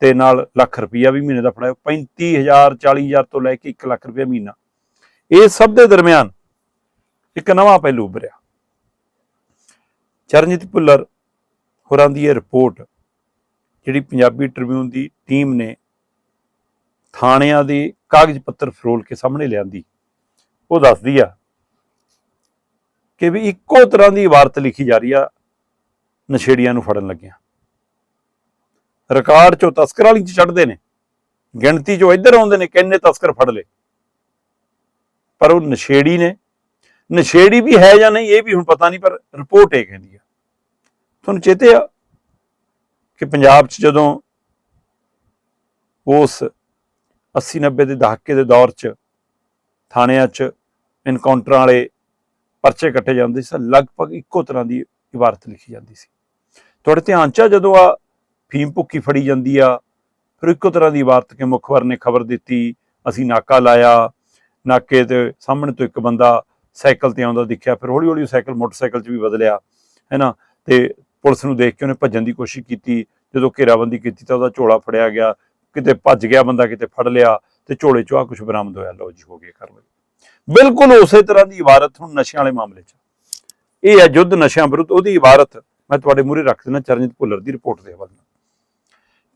A: ਤੇ ਨਾਲ ਲੱਖ ਰੁਪਈਆ ਵੀ ਮਹੀਨੇ ਦਾ ਫੜਾਇਆ 35000 40000 ਤੋਂ ਲੈ ਕੇ 1 ਲੱਖ ਰੁਪਇਆ ਮਹੀਨਾ। ਇਹ ਸਭ ਦੇ ਦਰਮਿਆਨ ਇੱਕ ਨਵਾਂ ਪਹਿਲੂ ਉਭਰਿਆ। ਚਰਨਜੀਤ ਭੁੱਲਰ ਹੋਰਾਂ ਦੀ ਇਹ ਰਿਪੋਰਟ, ਜਿਹੜੀ ਪੰਜਾਬੀ ਟ੍ਰਿਬਿਊਨ ਦੀ ਟੀਮ ਨੇ ਥਾਣਿਆਂ ਦੇ ਕਾਗਜ਼ ਪੱਤਰ ਫਰੋਲ ਕੇ ਸਾਹਮਣੇ ਲਿਆਂਦੀ, ਉਹ ਦੱਸਦੀ ਆ ਕਿ ਵੀ ਇੱਕੋ ਤਰ੍ਹਾਂ ਦੀ ਇਬਾਰਤ ਲਿਖੀ ਜਾ ਰਹੀ ਆ, ਨਸ਼ੇੜੀਆਂ ਨੂੰ ਫੜਨ ਲੱਗਿਆ। ਰਿਕਾਰਡ ਚੋਂ ਤਸਕਰਾਂ ਵਾਲੀ ਚ ਚੜਦੇ ਨੇ, ਗਿਣਤੀ ਚੋਂ ਇੱਧਰ ਆਉਂਦੇ ਨੇ ਕਿੰਨੇ ਤਸਕਰ ਫੜ ਲਏ। ਪਰ ਉਹ ਨਸ਼ੇੜੀ ਨੇ। ਨਸ਼ੇੜੀ ਵੀ ਹੈ ਜਾਂ ਨਹੀਂ, ਇਹ ਵੀ ਹੁਣ ਪਤਾ ਨਹੀਂ, ਪਰ ਰਿਪੋਰਟ ਇਹ ਕਹਿੰਦੀ ਆ। ਤੁਹਾਨੂੰ ਚੇਤੇ ਆ ਕਿ ਪੰਜਾਬ 'ਚ ਜਦੋਂ ਉਸ 80 90 ਦੇ ਦਹਾਕੇ ਦੇ ਦੌਰ 'ਚ ਥਾਣਿਆਂ 'ਚ ਇਨਕਾਊਂਟਰਾਂ ਵਾਲੇ ਪਰਚੇ ਕੱਟੇ ਜਾਂਦੇ ਸੀ ਲਗਭਗ ਇੱਕੋ ਤਰ੍ਹਾਂ ਦੀ ਇਬਾਰਤ ਲਿਖੀ ਜਾਂਦੀ ਸੀ। ਤੁਹਾਡੇ ਧਿਆਨ 'ਚ ਆ ਜਦੋਂ ਆ ਫੀਮ ਭੁੱਕੀ ਫੜੀ ਜਾਂਦੀ ਆ, ਫਿਰ ਇੱਕੋ ਤਰ੍ਹਾਂ ਦੀ ਇਬਾਰਤ ਕਿ ਮੁਖਬਰ ਨੇ ਖਬਰ ਦਿੱਤੀ, ਅਸੀਂ ਨਾਕਾ ਲਾਇਆ ਨਾਕੇ ਤੇ ਸਾਹਮਣੇ ਤੋਂ ਇੱਕ ਬੰਦਾ ਸਾਈਕਲ ਤੇ ਆਉਂਦਾ ਦਿਖਿਆ, ਫਿਰ ਹੌਲੀ ਹੌਲੀ ਸਾਈਕਲ ਮੋਟਰਸਾਈਕਲ 'ਚ ਵੀ ਬਦਲਿਆ, ਹੈਨਾ? ਤੇ ਪੁਲਿਸ ਨੂੰ ਦੇਖ ਕੇ ਉਹਨੇ ਭੱਜਣ ਦੀ ਕੋਸ਼ਿਸ਼ ਕੀਤੀ। ਜਦੋਂ ਘੇਰਾਬੰਦੀ ਕੀਤੀ ਤਾਂ ਉਹਦਾ ਝੋਲਾ ਫੜਿਆ ਗਿਆ, ਕਿਤੇ ਭੱਜ ਗਿਆ ਬੰਦਾ, ਕਿਤੇ ਫੜ ਲਿਆ ਤੇ ਝੋਲੇ 'ਚੋਂ ਆ ਕੁਝ ਬਰਾਮਦ ਹੋਇਆ। ਲਓ ਜੀ, ਹੋ ਗਿਆ ਕਾਰਵਾਈ। ਬਿਲਕੁਲ ਉਸੇ ਤਰ੍ਹਾਂ ਦੀ ਇਬਾਰਤ ਹੁਣ ਨਸ਼ਿਆਂ ਵਾਲੇ ਮਾਮਲੇ 'ਚ। ਇਹ ਹੈ ਯੁੱਧ ਨਸ਼ਿਆਂ ਵਿਰੁੱਧ, ਉਹਦੀ ਇਬਾਰਤ ਮੈਂ ਤੁਹਾਡੇ ਮੂਹਰੇ ਰੱਖ ਦਿੰਦਾ, ਚਰਨਜੀਤ ਭੁੱਲਰ ਦੀ ਰਿਪੋਰਟ ਦੇ ਹਵਾਲੇ ਨਾਲ।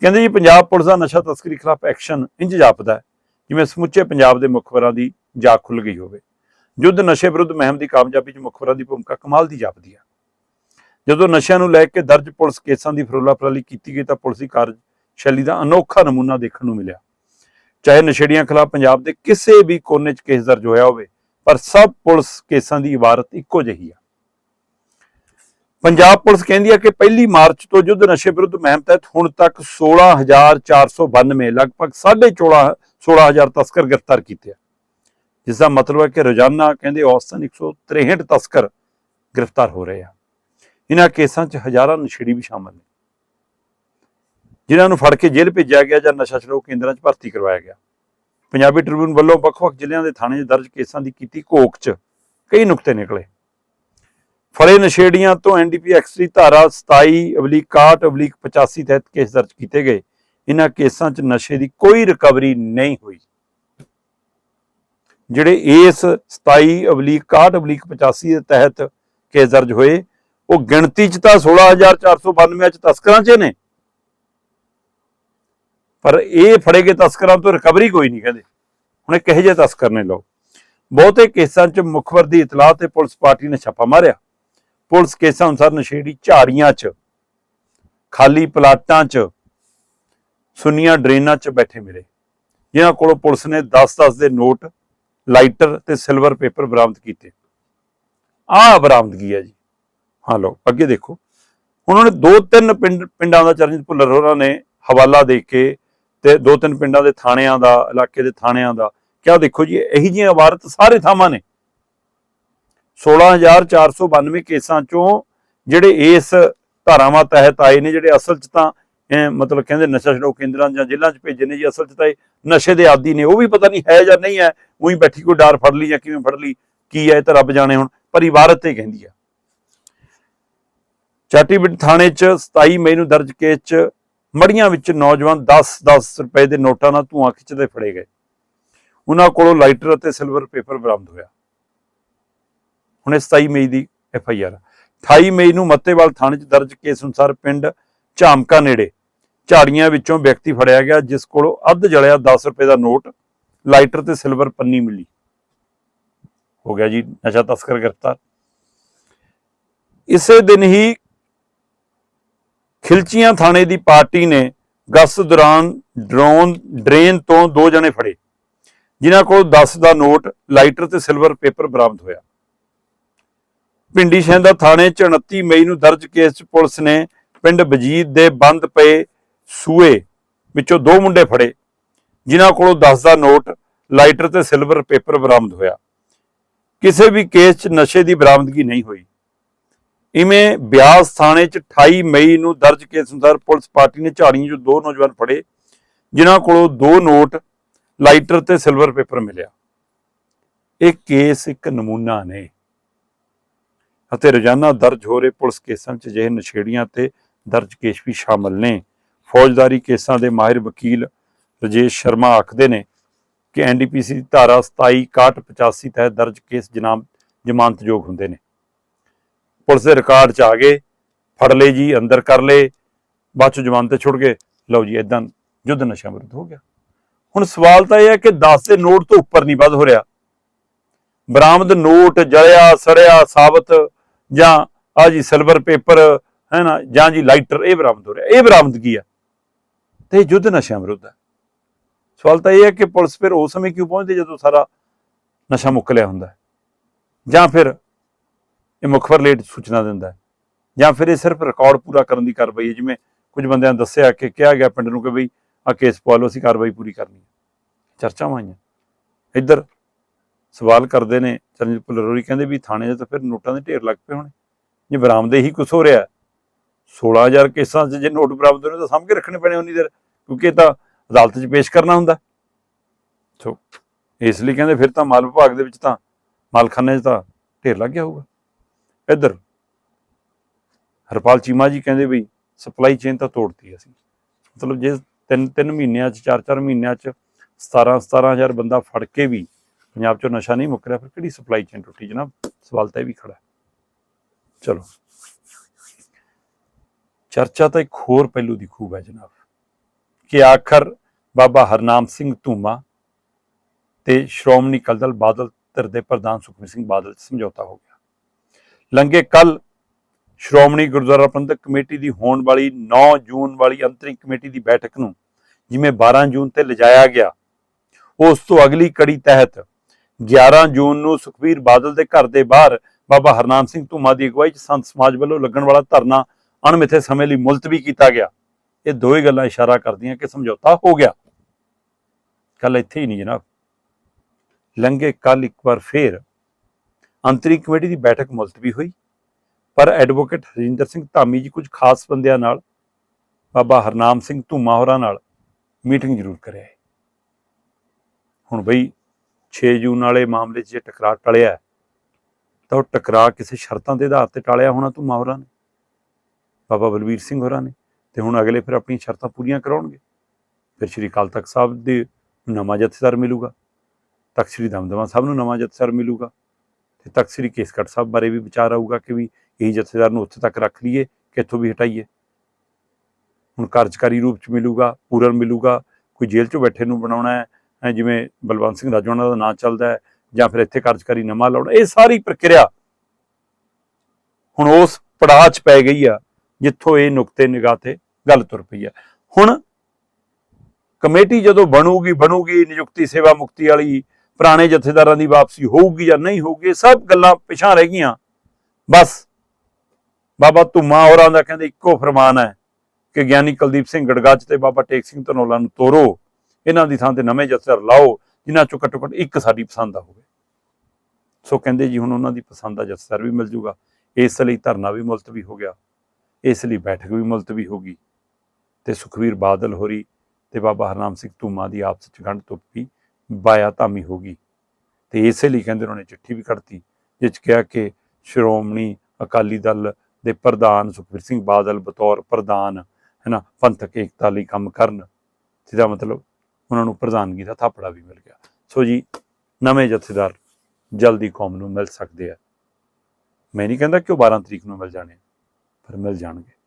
A: ਕਹਿੰਦੇ ਜੀ, ਪੰਜਾਬ ਪੁਲਿਸ ਦਾ ਨਸ਼ਾ ਤਸਕਰੀ ਖਿਲਾਫ ਐਕਸ਼ਨ ਇੰਜ ਜਾਪਦਾ ਹੈ, ਜਿਵੇਂ ਸਮੁੱਚੇ ਪੰਜਾਬ ਦੇ ਮੁਖਬਰਾਂ ਦੀ ਜਾ ਖੁੱਲ ਗਈ ਹੋਵੇ। ਯੁੱਧ ਨਸ਼ੇ ਵਿਰੁੱਧ ਮਹਿਮ ਦੀ ਕਾਮਯਾਬੀ 'ਚ ਮੁਖਬਰਾਂ ਦੀ ਭੂਮਿਕਾ ਕਮਾਲ ਦੀ ਜਾਪਦੀ ਹੈ ਜਦੋਂ ਨਸ਼ਿਆਂ ਨੂੰ ਲੈ ਕੇ ਦਰਜ ਪੁਲਿਸ ਕੇਸਾਂ ਦੀ ਫਰੋਲਾ ਕੀਤੀ ਗਈ ਤਾਂ ਪੁਲਿਸ ਦੀ ਕਾਰਜਸ਼ੈਲੀ ਦਾ ਅਨੋਖਾ ਨਮੂਨਾ ਦੇਖਣ ਨੂੰ ਮਿਲਿਆ। ਚਾਹੇ ਨਸ਼ੇੜੀਆਂ ਖਿਲਾਫ ਪੰਜਾਬ ਦੇ ਕਿਸੇ ਵੀ ਕੋਨੇ 'ਚ ਕੇਸ ਦਰਜ ਹੋਇਆ ਹੋਵੇ, ਪਰ ਸਭ ਪੁਲਿਸ ਕੇਸਾਂ ਦੀ ਇਬਾਰਤ ਇੱਕੋ ਜਿਹੀ ਆ। ਪੰਜਾਬ ਪੁਲਿਸ ਕਹਿੰਦੀ ਹੈ ਕਿ ਪਹਿਲੀ ਮਾਰਚ ਤੋਂ ਯੁੱਧ ਨਸ਼ੇ ਵਿਰੁੱਧ ਮੁਹਿੰਮ ਤਹਿਤ ਹੁਣ ਤੱਕ 16492 ਲਗਭਗ 16.5 16000 ਤਸਕਰ ਗ੍ਰਿਫਤਾਰ ਕੀਤੇ ਆ। ਜਿਸ ਦਾ ਮਤਲਬ ਹੈ ਕਿ ਰੋਜ਼ਾਨਾ ਕਹਿੰਦੇ ਔਸਤਨ 163 ਤਸਕਰ ਗ੍ਰਿਫਤਾਰ ਹੋ ਰਹੇ ਆ। ਇਹਨਾਂ ਕੇਸਾਂ 'ਚ ਹਜ਼ਾਰਾਂ ਨਸ਼ੇੜੀ ਵੀ ਸ਼ਾਮਲ ਨੇ। ਜਿਨ੍ਹਾਂ ਨੂੰ ਫੜ ਕੇ ਜੇਲ੍ਹ ਭੇਜਿਆ ਗਿਆ ਜਾਂ ਨਸ਼ਾ ਛਡਾਊ ਕੇਂਦਰਾਂ 'ਚ ਭਰਤੀ ਕਰਵਾਇਆ ਗਿਆ। ਪੰਜਾਬੀ ਟ੍ਰਿਬਿਊਨ ਵੱਲੋਂ ਵੱਖ-ਵੱਖ ਜ਼ਿਲ੍ਹਿਆਂ ਦੇ ਥਾਣੇ 'ਚ ਦਰਜ ਕੇਸਾਂ ਦੀ ਕੀਤੀ ਘੋਖ 'ਚ ਕਈ ਨੁਕਤੇ ਨਿਕਲੇ। ਫੜੇ ਨਸ਼ੇੜੀਆਂ ਤੋਂ ਐਨਡੀਪੀ ਐਕਟ ਦੀ ਧਾਰਾ 27 ਅਬਲੀਕ 61 ਅਬਲੀਕ 85 ਤਹਿਤ ਕੇਸ ਦਰਜ ਕੀਤੇ ਗਏ। ਇਹਨਾਂ ਕੇਸਾਂ 'ਚ ਨਸ਼ੇ ਦੀ ਕੋਈ ਰਿਕਵਰੀ ਨਹੀਂ ਹੋਈ। ਜਿਹੜੇ ਇਸ 27 ਅਬਲੀਕ 61 ਅਬਲੀਕ 85 ਦੇ ਤਹਿਤ ਕੇਸ ਦਰਜ ਹੋਏ, ਉਹ ਗਿਣਤੀ 'ਚ ਤਾਂ 16492 'ਚ ਤਸਕਰਾਂ 'ਚ ਨੇ। ਪਰ ਇਹ ਫੜੇ ਗਏ ਤਸਕਰਾਂ ਤੋਂ ਰਿਕਵਰੀ ਕੋਈ ਨਹੀਂ ਕਹਿੰਦੇ। ਹੁਣ ਇਹ ਕਿਹੋ ਜਿਹੇ ਤਸਕਰ ਨੇ ਲੋ ਬਹੁਤੇ ਕੇਸਾਂ 'ਚ ਮੁਖਬਰ ਦੀ ਇਤਲਾਹ ਤੇ ਪੁਲਿਸ ਪਾਰਟੀ ਨੇ ਛਾਪਾ ਮਾਰਿਆ। ਪੁਲਿਸ ਕੇਸਾਂ ਅਨੁਸਾਰ ਨਸ਼ੇੜੀ ਝਾੜੀਆਂ 'ਚ, ਖਾਲੀ ਪਲਾਟਾਂ 'ਚ, ਸੁੰਨੀਆਂ ਡਰੇਨਾਂ 'ਚ ਬੈਠੇ ਮਿਲੇ। ਜਿਨ੍ਹਾਂ ਕੋਲੋਂ ਪੁਲਿਸ ਨੇ 10-10 ਦੇ ਨੋਟ ਲਾਈਟਰ ਤੇ ਸਿਲਵਰ ਪੇਪਰ ਬਰਾਮਦ ਕੀਤੇ। ਆਹ ਬਰਾਮਦਗੀ ਹੈ ਜੀ। ਹਾਂ ਲੋ ਅੱਗੇ ਦੇਖੋ। ਉਹਨਾਂ ਨੇ ਦੋ ਤਿੰਨ ਪਿੰਡ ਪਿੰਡਾਂ ਦਾ ਚਰਨਜੀਤ ਭੁੱਲਰ ਹੋਰਾਂ ਨੇ ਹਵਾਲਾ ਦੇ ਕੇ ਤੇ ਦੋ ਤਿੰਨ ਪਿੰਡਾਂ ਦੇ ਥਾਣਿਆਂ ਦਾ, ਇਲਾਕੇ ਦੇ ਥਾਣਿਆਂ ਦਾ। ਕਿਆ ਦੇਖੋ ਜੀ, ਇਹੀ ਜਿਹੀਆਂ ਇਬਾਰਤ ਸਾਰੇ ਥਾਵਾਂ ਨੇ। 16492 ਕੇਸਾਂ ਚੋਂ ਜਿਹੜੇ ਇਸ ਧਾਰਾਵਾਂ ਤਹਿਤ ਆਏ ਨੇ, ਜਿਹੜੇ ਅਸਲ 'ਚ ਤਾਂ ਮਤਲਬ ਕਹਿੰਦੇ ਨਸ਼ਾ ਛਡਾਊ ਕੇਂਦਰਾਂ ਜਾਂ ਜੇਲ੍ਹਾਂ 'ਚ ਭੇਜੇ ਨੇ ਜੀ, ਅਸਲ 'ਚ ਤਾਂ ਇਹ ਨਸ਼ੇ ਦੇ ਆਦੀ ਨੇ, ਉਹ ਵੀ ਪਤਾ ਨਹੀਂ ਹੈ ਜਾਂ ਨਹੀਂ ਹੈ। ਉਹੀ ਬੈਠੀ ਕੋਈ ਡਰ ਫੜ ਲਈ ਜਾਂ ਕਿਵੇਂ ਫੜ ਲਈ, ਕੀ ਹੈ ਇਹ ਤਾਂ ਰੱਬ ਜਾਣੇ ਹੁਣ, ਪਰ ਇਬਾਰਤ ਤੇ ਕਹਿੰਦੀ ਆ। ਚਾਟੀਬਿੰਡ ਥਾਣੇ 'ਚ 27 ਮਈ ਨੂੰ ਦਰਜ ਕੇਸ 'ਚ ਮੜੀਆਂ ਵਿੱਚ ਨੌਜਵਾਨ 10-10 ਰੁਪਏ ਦੇ ਨੋਟਾਂ ਨਾਲ ਧੂਆਂ ਖਿੱਚਦੇ ਫੜੇ ਗਏ। ਉਹਨਾਂ ਕੋਲੋਂ ਲਾਈਟਰ ਅਤੇ ਸਿਲਵਰ ਪੇਪਰ ਬਰਾਮਦ ਹੋਇਆ। ਹੁਣ ਇਹ 27 ਮਈ ਦੀ ਐਫ ਆਈ ਆਰ 28 ਮਈ ਨੂੰ ਮੱਤੇਵਾਲ ਥਾਣੇ 'ਚ ਦਰਜ ਕੇਸ ਅਨੁਸਾਰ ਪਿੰਡ ਝਾਮਕਾ ਨੇੜੇ ਝਾੜੀਆਂ ਵਿੱਚੋਂ ਵਿਅਕਤੀ ਫੜਿਆ ਗਿਆ, ਜਿਸ ਕੋਲੋਂ ਅੱਧ ਜਲਿਆ 10 ਰੁਪਏ ਦਾ ਨੋਟ ਲਾਈਟਰ ਤੇ ਸਿਲਵਰ ਪੰਨੀ ਮਿਲੀ। ਹੋ ਗਿਆ ਜੀ, ਨਸ਼ਾ ਤਸਕਰ ਗ੍ਰਿਫਤਾਰ। ਇਸੇ ਦਿਨ ਹੀ ਖਿਲਚੀਆਂ ਥਾਣੇ ਦੀ ਪਾਰਟੀ ਨੇ ਗਸਤ ਦੌਰਾਨ ਡਰੋਨ, ਡਰੇਨ ਤੋਂ ਦੋ ਜਣੇ ਫੜੇ, ਜਿਨ੍ਹਾਂ ਕੋਲ 10 ਦਾ ਨੋਟ, ਲਾਈਟਰ ਤੇ ਸਿਲਵਰ ਪੇਪਰ ਬਰਾਮਦ ਹੋਇਆ। ਪਿੰਡੀ ਸ਼ਹਿੰਦਾ ਥਾਣੇ 'ਚ 29 ਮਈ ਨੂੰ ਦਰਜ ਕੇਸ 'ਚ ਪੁਲਿਸ ਨੇ ਪਿੰਡ ਬਜੀਤ ਦੇ ਬੰਦ ਪਏ ਸੂਏ ਵਿੱਚੋਂ ਦੋ ਮੁੰਡੇ ਫੜੇ। ਜਿਨ੍ਹਾਂ ਕੋਲੋਂ 10 ਦਾ ਨੋਟ, ਲਾਈਟਰ ਤੇ ਸਿਲਵਰ ਪੇਪਰ ਬਰਾਮਦ ਹੋਇਆ। ਕਿਸੇ ਵੀ ਕੇਸ 'ਚ ਨਸ਼ੇ ਦੀ ਬਰਾਮਦਗੀ ਨਹੀਂ ਹੋਈ। ਇਵੇਂ ਬਿਆਸ ਥਾਣੇ 'ਚ 28 ਮਈ ਨੂੰ ਦਰਜ ਕੇਸ ਅਨੁਸਾਰ ਪੁਲਿਸ ਪਾਰਟੀ ਨੇ ਝਾੜੀਆਂ 'ਚੋਂ ਦੋ ਨੌਜਵਾਨ ਫੜੇ, ਜਿਨ੍ਹਾਂ ਕੋਲੋਂ ਦੋ ਨੋਟ, ਲਾਈਟਰ ਤੇ ਸਿਲਵਰ ਪੇਪਰ ਮਿਲਿਆ। ਇਹ ਕੇਸ ਇੱਕ ਨਮੂਨਾ ਨੇ। ਅਤੇ ਰੋਜ਼ਾਨਾ ਦਰਜ ਹੋ ਰਹੇ ਪੁਲਿਸ ਕੇਸਾਂ 'ਚ ਜਿਹੇ ਨਸ਼ੇੜੀਆਂ ਤੇ ਦਰਜ ਕੇਸ ਵੀ ਸ਼ਾਮਲ ਨੇ। ਫੌਜਦਾਰੀ ਕੇਸਾਂ ਦੇ ਮਾਹਿਰ ਵਕੀਲ ਰਜੇਸ਼ ਸ਼ਰਮਾ ਆਖਦੇ ਨੇ ਕਿ ਐਨਡੀਪੀਸੀ ਦੀ ਧਾਰਾ 27 61 85 ਤਹਿਤ ਦਰਜ ਕੇਸ ਜਨਾਮ ਜ਼ਮਾਨਤਯੋਗ ਹੁੰਦੇ ਨੇ। ਪੁਲਿਸ ਦੇ ਰਿਕਾਰਡ 'ਚ ਆ ਗਏ, ਫੜ ਲਏ ਜੀ, ਅੰਦਰ ਕਰ ਲਏ, ਬਾਅਦ 'ਚ ਜ਼ਮਾਨਤ ਤੇ ਛੁੱਟ ਗਏ। ਲਓ ਜੀ ਇਦਾਂ ਯੁੱਧ ਨਸ਼ਾ ਵਿਰੁੱਧ ਹੋ ਗਿਆ। ਹੁਣ ਸਵਾਲ ਤਾਂ ਇਹ ਹੈ ਕਿ 10 ਦੇ ਨੋਟ ਤੋਂ ਉੱਪਰ ਨਹੀਂ ਵੱਧ ਹੋ ਰਿਹਾ। ਬਰਾਮਦ ਨੋਟ ਜਲਿਆ ਸੜਿਆ, ਸਾਬਤ ਜਾਂ ਆ ਜੀ ਸਿਲਵਰ ਪੇਪਰ ਹੈ ਨਾ, ਜਾਂ ਜੀ ਲਾਈਟਰ ਇਹ ਬਰਾਮਦ ਹੋ ਰਿਹਾ। ਇਹ ਬਰਾਮਦਗੀ ਆ। ਤੇ ਇਹ ਯੁੱਧ ਨਸ਼ਿਆਂ ਵਿਰੁੱਧ ਹੈ ਸਵਾਲ ਤਾਂ ਇਹ ਹੈ ਕਿ ਪੁਲਿਸ ਫਿਰ ਉਸ ਸਮੇਂ ਕਿਉਂ ਪਹੁੰਚਦੀ ਜਦੋਂ ਸਾਰਾ ਨਸ਼ਾ ਮੁੱਕ ਲਿਆ ਹੁੰਦਾ ਜਾਂ ਫਿਰ ਇਹ ਮੁਖਬਰ ਲੇਟ ਸੂਚਨਾ ਦਿੰਦਾ ਜਾਂ ਫਿਰ ਇਹ ਸਿਰਫ ਰਿਕਾਰਡ ਪੂਰਾ ਕਰਨ ਦੀ ਕਾਰਵਾਈ ਹੈ? ਜਿਵੇਂ ਕੁਝ ਬੰਦਿਆਂ ਦੱਸਿਆ ਕਿ ਕਿਹਾ ਗਿਆ ਪਿੰਡ ਨੂੰ ਕਿ ਬਈ ਆ ਕੇਸ ਪਾ ਲਓ ਅਸੀਂ ਕਾਰਵਾਈ ਪੂਰੀ ਕਰਨੀ ਹੈ। ਚਰਚਾਵਾਂ ਆਈਆਂ। ਇੱਧਰ ਸਵਾਲ ਕਰਦੇ ਨੇ ਚਰਨਜੀਤ ਪੁਲਰੋਰੀ ਕਹਿੰਦੇ ਵੀ ਥਾਣੇ 'ਚ ਤਾਂ ਫਿਰ ਨੋਟਾਂ ਦੇ ਢੇਰ ਲੱਗ ਪਏ ਹੋਣੇ। ਜੇ ਬਰਾਮਦੇ ਹੀ ਕੁਛ ਹੋ ਰਿਹਾ ਹੈ, 16000 ਕੇਸਾਂ 'ਚ ਜੇ ਨੋਟ ਬਰਾਮਦ ਹੋਣੇ ਤਾਂ ਸਾਂਭ ਕੇ ਰੱਖਣੇ ਪੈਣੇ ਉਨੀ ਦੇਰ ਕਿਉਂਕਿ ਇਹ ਤਾਂ ਅਦਾਲਤ 'ਚ ਪੇਸ਼ ਕਰਨਾ ਹੁੰਦਾ। ਸੋ, ਇਸ ਲਈ ਕਹਿੰਦੇ ਫਿਰ ਤਾਂ ਮਾਲ ਵਿਭਾਗ ਦੇ ਵਿੱਚ ਤਾਂ ਮਾਲਖਾਨੇ 'ਚ ਤਾਂ ਢੇਰ ਲੱਗ ਗਿਆ ਹੋਊਗਾ। ਇੱਧਰ, ਹਰਪਾਲ ਚੀਮਾ ਜੀ ਕਹਿੰਦੇ ਵੀ ਸਪਲਾਈ ਚੇਨ ਤਾਂ ਤੋੜਤੀ ਅਸੀਂ। ਮਤਲਬ ਜੇ ਤਿੰਨ ਤਿੰਨ ਮਹੀਨਿਆਂ 'ਚ, ਚਾਰ ਚਾਰ ਮਹੀਨਿਆਂ 'ਚ 17 17000 ਬੰਦਾ ਫੜ ਕੇ ਵੀ ਪੰਜਾਬ 'ਚੋਂ ਨਸ਼ਾ ਨਹੀਂ ਮੁੱਕ ਰਿਹਾ, ਫਿਰ ਕਿਹੜੀ ਸਪਲਾਈ ਚੇਨ ਟੁੱਟੀ ਜਨਾਬ? ਸਵਾਲ ਤਾਂ ਇਹ ਵੀ ਖੜਾ ਚਲੋ। ਚਰਚਾ ਤਾਂ ਇੱਕ ਹੋਰ ਪਹਿਲੂ ਦੀ ਖੂਬ ਹੈ ਜਨਾਬ। ਕਿ ਆਖਰ ਬਾਬਾ ਹਰਨਾਮ ਸਿੰਘ ਧੂਮਾ ਤੇ ਸ਼੍ਰੋਮਣੀ ਅਕਾਲੀ ਦਲ ਬਾਦਲ ਧਿਰ ਦੇ ਪ੍ਰਧਾਨ ਸੁਖਬੀਰ ਸਿੰਘ ਬਾਦਲ ਸਮਝੌਤਾ ਹੋ ਗਿਆ। ਲੰਗੇ ਕੱਲ ਸ਼੍ਰੋਮਣੀ ਗੁਰਦੁਆਰਾ ਪ੍ਰਬੰਧਕ ਕਮੇਟੀ ਦੀ ਹੋਣ ਵਾਲੀ 9 ਜੂਨ ਵਾਲੀ ਅੰਤਰਿੰਗ ਕਮੇਟੀ ਦੀ ਬੈਠਕ ਨੂੰ ਜਿਵੇਂ 12 ਜੂਨ ਤੇ ਲਿਜਾਇਆ ਗਿਆ, ਉਸ ਤੋਂ ਅਗਲੀ ਕੜੀ ਤਹਿਤ 11 ਜੂਨ ਨੂੰ ਸੁਖਬੀਰ ਬਾਦਲ ਦੇ ਘਰ ਦੇ ਬਾਹਰ ਬਾਬਾ ਹਰਨਾਮ ਸਿੰਘ ਧੂਮਾ ਦੀ ਅਗਵਾਈ 'ਚ ਸੰਤ ਸਮਾਜ ਵੱਲੋਂ ਲੱਗਣ ਵਾਲਾ ਧਰਨਾ ਅਣਮਿੱਥੇ ਸਮੇਂ ਲਈ ਮੁਲਤਵੀ ਕੀਤਾ ਗਿਆ। ਇਹ ਦੋਵੇਂ ਗੱਲਾਂ ਇਸ਼ਾਰਾ ਕਰਦੀਆਂ ਕਿ ਸਮਝੌਤਾ ਹੋ ਗਿਆ। ਕੱਲ ਇੱਥੇ ਹੀ ਨਹੀਂ ਜਨਾਬ। ਲੰਘੇ ਕੱਲ ਇੱਕ ਵਾਰ ਫੇਰ ਅੰਤਰੀ ਕਮੇਟੀ ਦੀ ਬੈਠਕ ਮੁਲਤਵੀ ਹੋਈ। ਪਰ ਐਡਵੋਕੇਟ ਹਰਿੰਦਰ ਸਿੰਘ ਧਾਮੀ ਜੀ ਕੁਝ ਖਾਸ ਬੰਦਿਆਂ ਨਾਲ, ਬਾਬਾ ਹਰਨਾਮ ਸਿੰਘ ਧੂਮਾ ਹੋਰਾਂ ਨਾਲ ਮੀਟਿੰਗ ਜ਼ਰੂਰ ਕਰਿਆ ਹੈ। ਹੁਣ ਬਈ 6 ਜੂਨ ਵਾਲੇ ਮਾਮਲੇ 'ਚ ਜੇ ਟਕਰਾਅ ਟਲਿਆ ਤਾਂ ਉਹ ਟਕਰਾਅ ਕਿਸੇ ਸ਼ਰਤਾਂ ਦੇ ਆਧਾਰ ਤੇ ਟਾਲਿਆ ਹੋਣਾ ਧੂਮਾ ਹੋਰਾਂ ਨੇ, ਬਾਬਾ ਬਲਬੀਰ ਸਿੰਘ ਹੋਰਾਂ ਨੇ। ਤੇ ਹੁਣ ਅਗਲੇ ਫਿਰ ਆਪਣੀਆਂ ਸ਼ਰਤਾਂ ਪੂਰੀਆਂ ਕਰਾਉਣਗੇ। ਫਿਰ ਸ਼੍ਰੀ ਅਕਾਲ ਤਖਤ ਸਾਹਿਬ ਦੇ ਨਵਾਂ ਜਥੇਦਾਰ ਮਿਲੂਗਾ। ਤਖਤ ਸ਼੍ਰੀ ਦਮਦਮਾ ਸਾਹਿਬ ਨੂੰ ਨਵਾਂ ਜਥੇਦਾਰ ਮਿਲੂਗਾ ਤੇ ਤਖਤ ਸ਼੍ਰੀ ਕੇਸਗੜ੍ਹ ਸਾਹਿਬ ਬਾਰੇ ਵੀ ਵਿਚਾਰ ਆਊਗਾ ਕਿ ਵੀ ਇਹ ਜਥੇਦਾਰ ਨੂੰ ਉੱਥੇ ਤੱਕ ਰੱਖ ਲਈਏ ਕਿ ਇੱਥੋਂ ਵੀ ਹਟਾਈਏ। ਹੁਣ ਕਾਰਜਕਾਰੀ ਰੂਪ ਚ ਮਿਲੂਗਾ, ਪੂਰਨ ਮਿਲੂਗਾ, ਕੋਈ ਜੇਲ੍ਹ ਚੋਂ ਬੈਠੇ ਨੂੰ ਬਣਾਉਣਾ ਹੈ ਜਿਵੇਂ ਬਲਵੰਤ ਸਿੰਘ ਰਾਜੋਣਾ ਦਾ ਨਾਂ ਚੱਲਦਾ ਹੈ, ਜਾਂ ਫਿਰ ਇੱਥੇ ਕਾਰਜਕਾਰੀ ਨਵਾਂ ਲਾਉਣਾ, ਇਹ ਸਾਰੀ ਪ੍ਰਕਿਰਿਆ ਹੁਣ ਉਸ ਪੜਾਅ 'ਚ ਪੈ ਗਈ ਆ। ਜਿੱਥੋਂ ਇਹ ਨੁਕਤੇ ਨਿਗਾਹ ਤੇ ਗੱਲ ਤੁਰ ਪਈ ਹੈ। ਹੁਣ ਕਮੇਟੀ ਜਦੋਂ ਬਣੂਗੀ ਬਣੂਗੀ, ਨਿਯੁਕਤੀ ਸੇਵਾ ਮੁਕਤੀ ਵਾਲੀ, ਪੁਰਾਣੇ ਜਥੇਦਾਰਾਂ ਦੀ ਵਾਪਸੀ ਹੋਊਗੀ ਜਾਂ ਨਹੀਂ ਹੋਊਗੀ ਸਭ ਗੱਲਾਂ ਪਿਛਾਂ ਰਹਿ ਗਈਆਂ। ਬਸ, ਬਾਬਾ ਧੁਮਾ ਹੋਰਾਂ ਦਾ ਕਹਿੰਦੇ ਇੱਕੋ ਫਰਮਾਨ ਹੈ ਕਿ ਗਿਆਨੀ ਕੁਲਦੀਪ ਸਿੰਘ ਗੜਗੱਜ ਤੇ ਬਾਬਾ ਟੇਕ ਸਿੰਘ ਧਨੋਲਾ ਨੂੰ ਤੋਰੋ, ਇਹਨਾਂ ਦੀ ਥਾਂ ਤੇ ਨਵੇਂ ਜਥੇਦਾਰ ਲਾਓ, ਜਿਨ੍ਹਾਂ ਚੋਂ ਘੱਟੋ ਘੱਟ ਇੱਕ ਸਾਡੀ ਪਸੰਦ ਆ ਹੋਵੇ। ਸੋ ਕਹਿੰਦੇ ਜੀ ਹੁਣ ਉਹਨਾਂ ਦੀ ਪਸੰਦ ਦਾ ਜਥੇਦਾਰ ਵੀ ਮਿਲ ਜੂਗਾ, ਇਸ ਲਈ ਧਰਨਾ ਵੀ ਮੁਲਤਵੀ ਹੋ ਗਿਆ। ਇਸ ਲਈ ਬੈਠਕ ਵੀ ਮੁਲਤਵੀ ਹੋ ਗਈ ਤੇ ਸੁਖਵੀਰ ਬਾਦਲ ਹੋਰੀ ਤੇ ਬਾਬਾ ਹਰਨਾਮ ਸਿੰਘ ਧੂਮਾ ਦੀ ਆਪਸ ਚ ਗੰਢ ਤੁੱਪੀ ਬਾਇਆ ਧਾਮੀ ਹੋ ਗਈ। ਤੇ ਇਸੇ ਲਈ ਕਹਿੰਦੇ ਉਹਨਾਂ ਨੇ ਚਿੱਠੀ ਵੀ ਕੱਢਤੀ, ਜਿਸ 'ਚ ਕਿਹਾ ਕਿ ਸ਼੍ਰੋਮਣੀ ਅਕਾਲੀ ਦਲ ਦੇ ਪ੍ਰਧਾਨ ਸੁਖਵੀਰ ਸਿੰਘ ਬਾਦਲ ਬਤੌਰ ਪ੍ਰਧਾਨ ਹੈ ਨਾ ਪੰਥਕ ਏਕਤਾ ਲਈ ਕੰਮ ਕਰਨ, ਜਿਹਦਾ ਮਤਲਬ ਉਹਨਾਂ ਨੂੰ ਪ੍ਰਧਾਨਗੀ ਦਾ ਥਾਪੜਾ ਵੀ ਮਿਲ ਗਿਆ। ਸੋ ਜੀ, ਨਵੇਂ ਜਥੇਦਾਰ ਜਲਦੀ ਕੌਮ ਨੂੰ ਮਿਲ ਸਕਦੇ ਆ। ਮੈਂ ਨਹੀਂ ਕਹਿੰਦਾ ਕਿ ਉਹ 12 ਤਰੀਕ ਨੂੰ ਮਿਲ ਜਾਣੇ। ਫਿਰ ਮਿਲ ਜਾਣਗੇ।